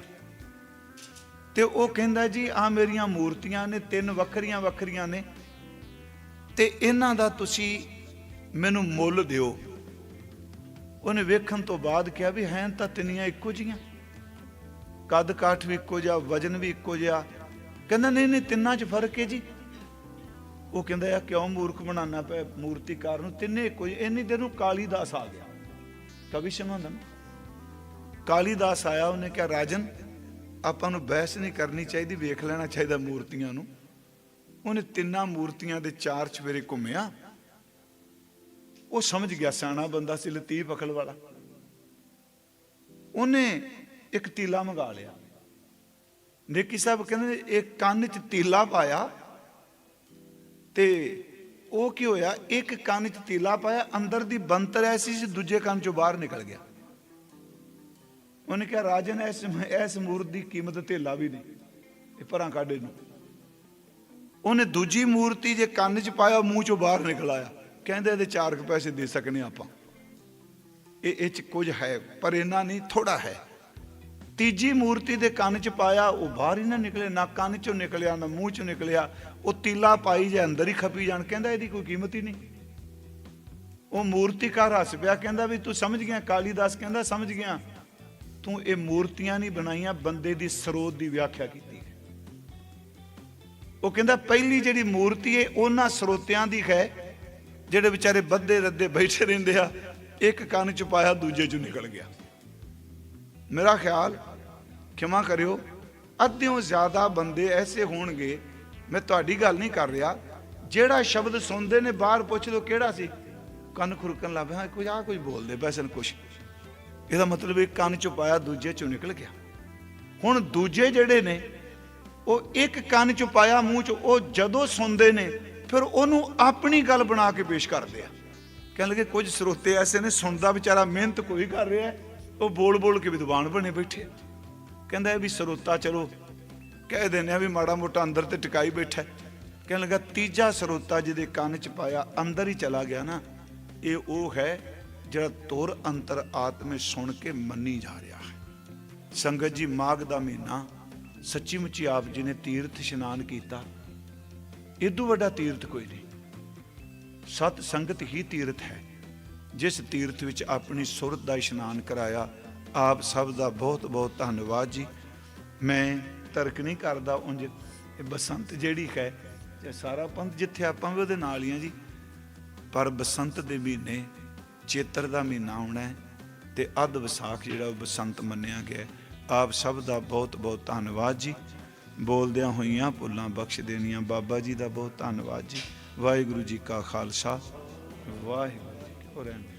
ਤੇ ਉਹ ਕਹਿੰਦਾ ਜੀ ਆ ਮੇਰੀਆਂ ਮੂਰਤੀਆਂ ਨੇ, ਤਿੰਨ ਵੱਖਰੀਆਂ ਵੱਖਰੀਆਂ ਨੇ। ਤੇ ਇਹਨਾਂ ਦਾ ਤੁਸੀਂ ਮੈਨੂੰ ਮੁੱਲ ਦਿਓ। ਉਹਨੇ ਵੇਖਣ ਤੋਂ ਬਾਅਦ ਕਿਹਾ ਵੀ ਹੈ ਤਾਂ ਤਿੰਨੀਆਂ ਇੱਕੋ ਜੀਆਂ ਕੱਦ ਕਾਠ ਵੀ ਇੱਕੋ ਜਿਹਾ, ਵਜਨ ਵੀ ਇੱਕੋ ਜਿਹਾ। ਕਹਿੰਦਾ, ਨਹੀਂ ਨਹੀਂ, ਤਿੰਨਾਂ 'ਚ ਫ਼ਰਕ ਹੈ ਜੀ। ਉਹ ਕਹਿੰਦਾ ਆ ਕਿਉਂ ਮੂਰਖ ਬਣਾਉਣਾ ਪਿਆ? ਮੂਰਤੀਕਾਰ ਨੂੰ ਤਿੰਨੇ ਇੱਕੋ ਜਿਹੇ। ਇੰਨੀ ਦੇਰ ਨੂੰ ਕਾਲੀਦਾਸ ਆ ਗਿਆ। ਕਵੀ ਸ਼ਮੰਦਨ ਕਾਲੀਦਾਸ ਆਇਆ, ਉਹਨੇ ਕਿਹਾ, ਰਾਜਨ ਆਪਾਂ ਨੂੰ ਬਹਿਸ ਨਹੀਂ ਕਰਨੀ ਚਾਹੀਦੀ, ਵੇਖ ਲੈਣਾ ਚਾਹੀਦਾ ਮੂਰਤੀਆਂ ਨੂੰ। ਉਹਨੇ ਤਿੰਨਾਂ ਮੂਰਤੀਆਂ ਦੇ ਚਾਰ ਚਵੇਰੇ ਘੁੰਮਿਆ। ਉਹ ਸਮਝ ਗਿਆ ਸਿਆਣਾ ਬੰਦਾ ਸੀ, ਲਤੀਫ ਅਕਲ ਵਾਲਾ। ਉਹਨੇ ਇੱਕ ਤੀਲਾ ਮੰਗਾ ਲਿਆ। ਨੇਕੀ ਸਾਹਿਬ ਕਹਿੰਦੇ ਇੱਕ ਕੰਨ 'ਚ ਤੀਲਾ ਪਾਇਆ ਤੇ ਉਹ ਕੀ ਹੋਇਆ? ਇੱਕ ਕੰਨ 'ਚ ਤੀਲਾ ਪਾਇਆ, ਅੰਦਰ ਦੀ ਬੰਤਰ ਐਸੀ ਸੀ, ਦੂਜੇ ਕੰਨ 'ਚੋਂ ਬਾਹਰ ਨਿਕਲ ਗਿਆ। ਉਹਨੇ ਕਿਹਾ ਰਾਜਨ ਇਸ ਇਸ ਮੂਰਤ ਦੀ ਕੀਮਤ ਧੇਲਾ ਵੀ ਨਹੀਂ, ਇਹ ਪਰਾਂ ਕਾਢੇ ਨੂੰ ਉਹਨੇ ਦੂਜੀ ਮੂਰਤੀ ਜੇ ਕੰਨ 'ਚ ਪਾਇਆ ਮੂੰਹ 'ਚੋਂ ਬਾਹਰ ਨਿਕਲ ਆਇਆ। ਕਹਿੰਦੇ ਇਹਦੇ ਚਾਰ ਕੁ ਪੈਸੇ ਦੇ ਸਕਨੇ ਆਪਾਂ। ਇਹ ਇਹ 'ਚ ਕੁਝ ਹੈ, ਪਰ ਇਹਨਾਂ ਨਹੀਂ ਥੋੜਾ ਹੈ। ਤੀਜੀ ਮੂਰਤੀ ਦੇ ਕੰਨ 'ਚ ਪਾਇਆ, ਉਹ ਬਾਹਰ ਹੀ ਨਾ ਨਿਕਲੇ, ਨਾ ਕੰਨ 'ਚੋਂ ਨਿਕਲਿਆ, ਨਾ ਮੂੰਹ 'ਚੋਂ ਨਿਕਲਿਆ। ਉਹ ਤੀਲਾ ਪਾਈ ਜੇ, ਅੰਦਰ ਹੀ ਖਪੀ ਜਾਣ। ਕਹਿੰਦਾ ਇਹਦੀ ਕੋਈ ਕੀਮਤ ਹੀ ਨਹੀਂ। ਉਹ ਮੂਰਤੀਕਾਰ ਹੱਸ ਪਿਆ, ਕਹਿੰਦਾ ਵੀ ਤੂੰ ਸਮਝ ਗਿਆ, ਕਾਲੀਦਾਸ ਕਹਿੰਦਾ ਸਮਝ ਗਿਆ। ਤੂੰ ਇਹ ਮੂਰਤੀਆਂ ਨਹੀਂ ਬਣਾਈਆਂ, ਬੰਦੇ ਦੀ ਸਰੋਤ ਦੀ ਵਿਆਖਿਆ ਕੀਤੀ ਹੈ। ਉਹ ਕਹਿੰਦਾ ਪਹਿਲੀ ਜਿਹੜੀ ਮੂਰਤੀ ਹੈ, ਉਹਨਾਂ ਸਰੋਤਿਆਂ ਦੀ ਹੈ, ਜਿਹੜੇ ਵਿਚਾਰੇ ਬੱਦੇ ਰੱਦੇ ਬੈਠੇ ਰਹਿੰਦੇ ਆ, ਇੱਕ ਕੰਨ ਚ ਪਾਇਆ, ਦੂਜੇ ਚ ਨਿਕਲ ਗਿਆ। ਮੇਰਾ ਖਿਆਲ, ਖਿਮਾ ਕਰਿਓ, ਅੱਧਿਓਂ ਜ਼ਿਆਦਾ ਬੰਦੇ ਐਸੇ ਹੋਣਗੇ, ਮੈਂ ਤੁਹਾਡੀ ਗੱਲ ਨਹੀਂ ਕਰ ਰਿਹਾ, ਜਿਹੜਾ ਸ਼ਬਦ ਸੁਣਦੇ ਨੇ, ਬਾਹਰ ਪੁੱਛ ਲਓ ਕਿਹੜਾ ਸੀ? ਕੰਨ ਖੁਰਕਣ ਲੱਗ ਪਿਆ ਕੁਝ ਆ ਕੁਝ ਬੋਲਦੇ ਬੈਸਨ ਕੁਛ। ਇਹਦਾ ਮਤਲਬ ਇੱਕ ਕੰਨ ਚੋਂ ਪਾਇਆ, ਦੂਜੇ ਚੋਂ ਨਿਕਲ ਗਿਆ। ਹੁਣ ਦੂਜੇ ਜਿਹੜੇ ਨੇ, ਉਹ ਇੱਕ ਕੰਨ ਚ ਪਾਇਆ, ਮੂੰਹ ਚ, ਉਹ ਜਦੋਂ ਸੁਣਦੇ ਨੇ, ਫਿਰ ਉਹਨੂੰ ਆਪਣੀ ਗੱਲ ਬਣਾ ਕੇ ਪੇਸ਼ ਕਰਦੇ ਆ। ਕਹਿਣ ਲੱਗੇ, ਕੁਝ ਸਰੋਤੇ ਐਸੇ ਨੇ, ਸੁਣਦਾ ਵਿਚਾਰਾ ਮਿਹਨਤ ਕੋਈ ਕਰ ਰਿਹਾ ਉਹ ਬੋਲ ਬੋਲ ਕੇ ਵਿਦਵਾਨ ਬਣੇ ਬੈਠੇ ਆ। ਕਹਿੰਦਾ ਇਹ ਵੀ ਸਰੋਤਾ, ਚਲੋ, ਕਹਿ ਦਿੰਦੇ ਆ ਵੀ ਮਾੜਾ ਮੋਟਾ ਅੰਦਰ ਤੇ ਟਿਕਾਈ ਬੈਠਾ ਕਹਿਣ ਲੱਗਾ, ਤੀਜਾ ਸਰੋਤਾ ਜਿਹਦੇ ਕੰਨ ਚ ਪਾਇਆ, ਅੰਦਰ ਹੀ ਚਲਾ ਗਿਆ ਨਾ, ਇਹ ਉਹ ਹੈ ਜਿਹੜਾ ਤੁਰ ਅੰਤਰ ਆਤਮੇ ਸੁਣ ਕੇ ਮੰਨੀ ਜਾ ਰਿਹਾ ਹੈ। ਸੰਗਤ ਜੀ, ਮਾਘ ਦਾ ਮਹੀਨਾ ਸੱਚੀ ਮੁੱਚੀ ਆਪ ਜੀ ਨੇ ਤੀਰਥ ਇਸ਼ਨਾਨ ਕੀਤਾ। ਇਦੋਂ ਵੱਡਾ ਤੀਰਥ ਕੋਈ ਨਹੀਂ। ਸਤ ਸੰਗਤ ਹੀ ਤੀਰਥ ਹੈ, ਜਿਸ ਤੀਰਥ ਵਿੱਚ ਆਪਣੀ ਸੁਰਤ ਦਾ ਇਸ਼ਨਾਨ ਕਰਾਇਆ। ਆਪ ਸਭ ਦਾ ਬਹੁਤ ਬਹੁਤ ਧੰਨਵਾਦ ਜੀ। ਮੈਂ ਤਰਕ ਨਹੀਂ ਕਰਦਾ ਉਂਝ। ਇਹ ਬਸੰਤ ਜਿਹੜੀ ਹੈ ਤੇ ਸਾਰਾ ਪੰਥ ਜਿੱਥੇ ਆਪਾਂ ਵੀ ਉਹਦੇ ਨਾਲ ਹੀ ਆ ਜੀ। ਪਰ ਬਸੰਤ ਦੇ ਮਹੀਨੇ ਚੇਤਰ ਦਾ ਮਹੀਨਾ ਆਉਣਾ ਹੈ ਤੇ ਅੱਧ ਵਿਸਾਖ ਜਿਹੜਾ ਉਹ ਬਸੰਤ ਮੰਨਿਆ ਗਿਆ ਆਪ ਸਭ ਦਾ ਬਹੁਤ ਬਹੁਤ ਧੰਨਵਾਦ ਜੀ। ਬੋਲਦਿਆਂ ਹੋਈਆਂ ਭੁੱਲਾਂ ਬਖਸ਼ ਦੇਣੀਆਂ। ਬਾਬਾ ਜੀ ਦਾ ਬਹੁਤ ਧੰਨਵਾਦ ਜੀ। ਵਾਹਿਗੁਰੂ ਜੀ ਕਾ ਖਾਲਸਾ। ਵਾਹਿਗੁਰੂ ਜੀ ਕੀ ਫਤਿਹ।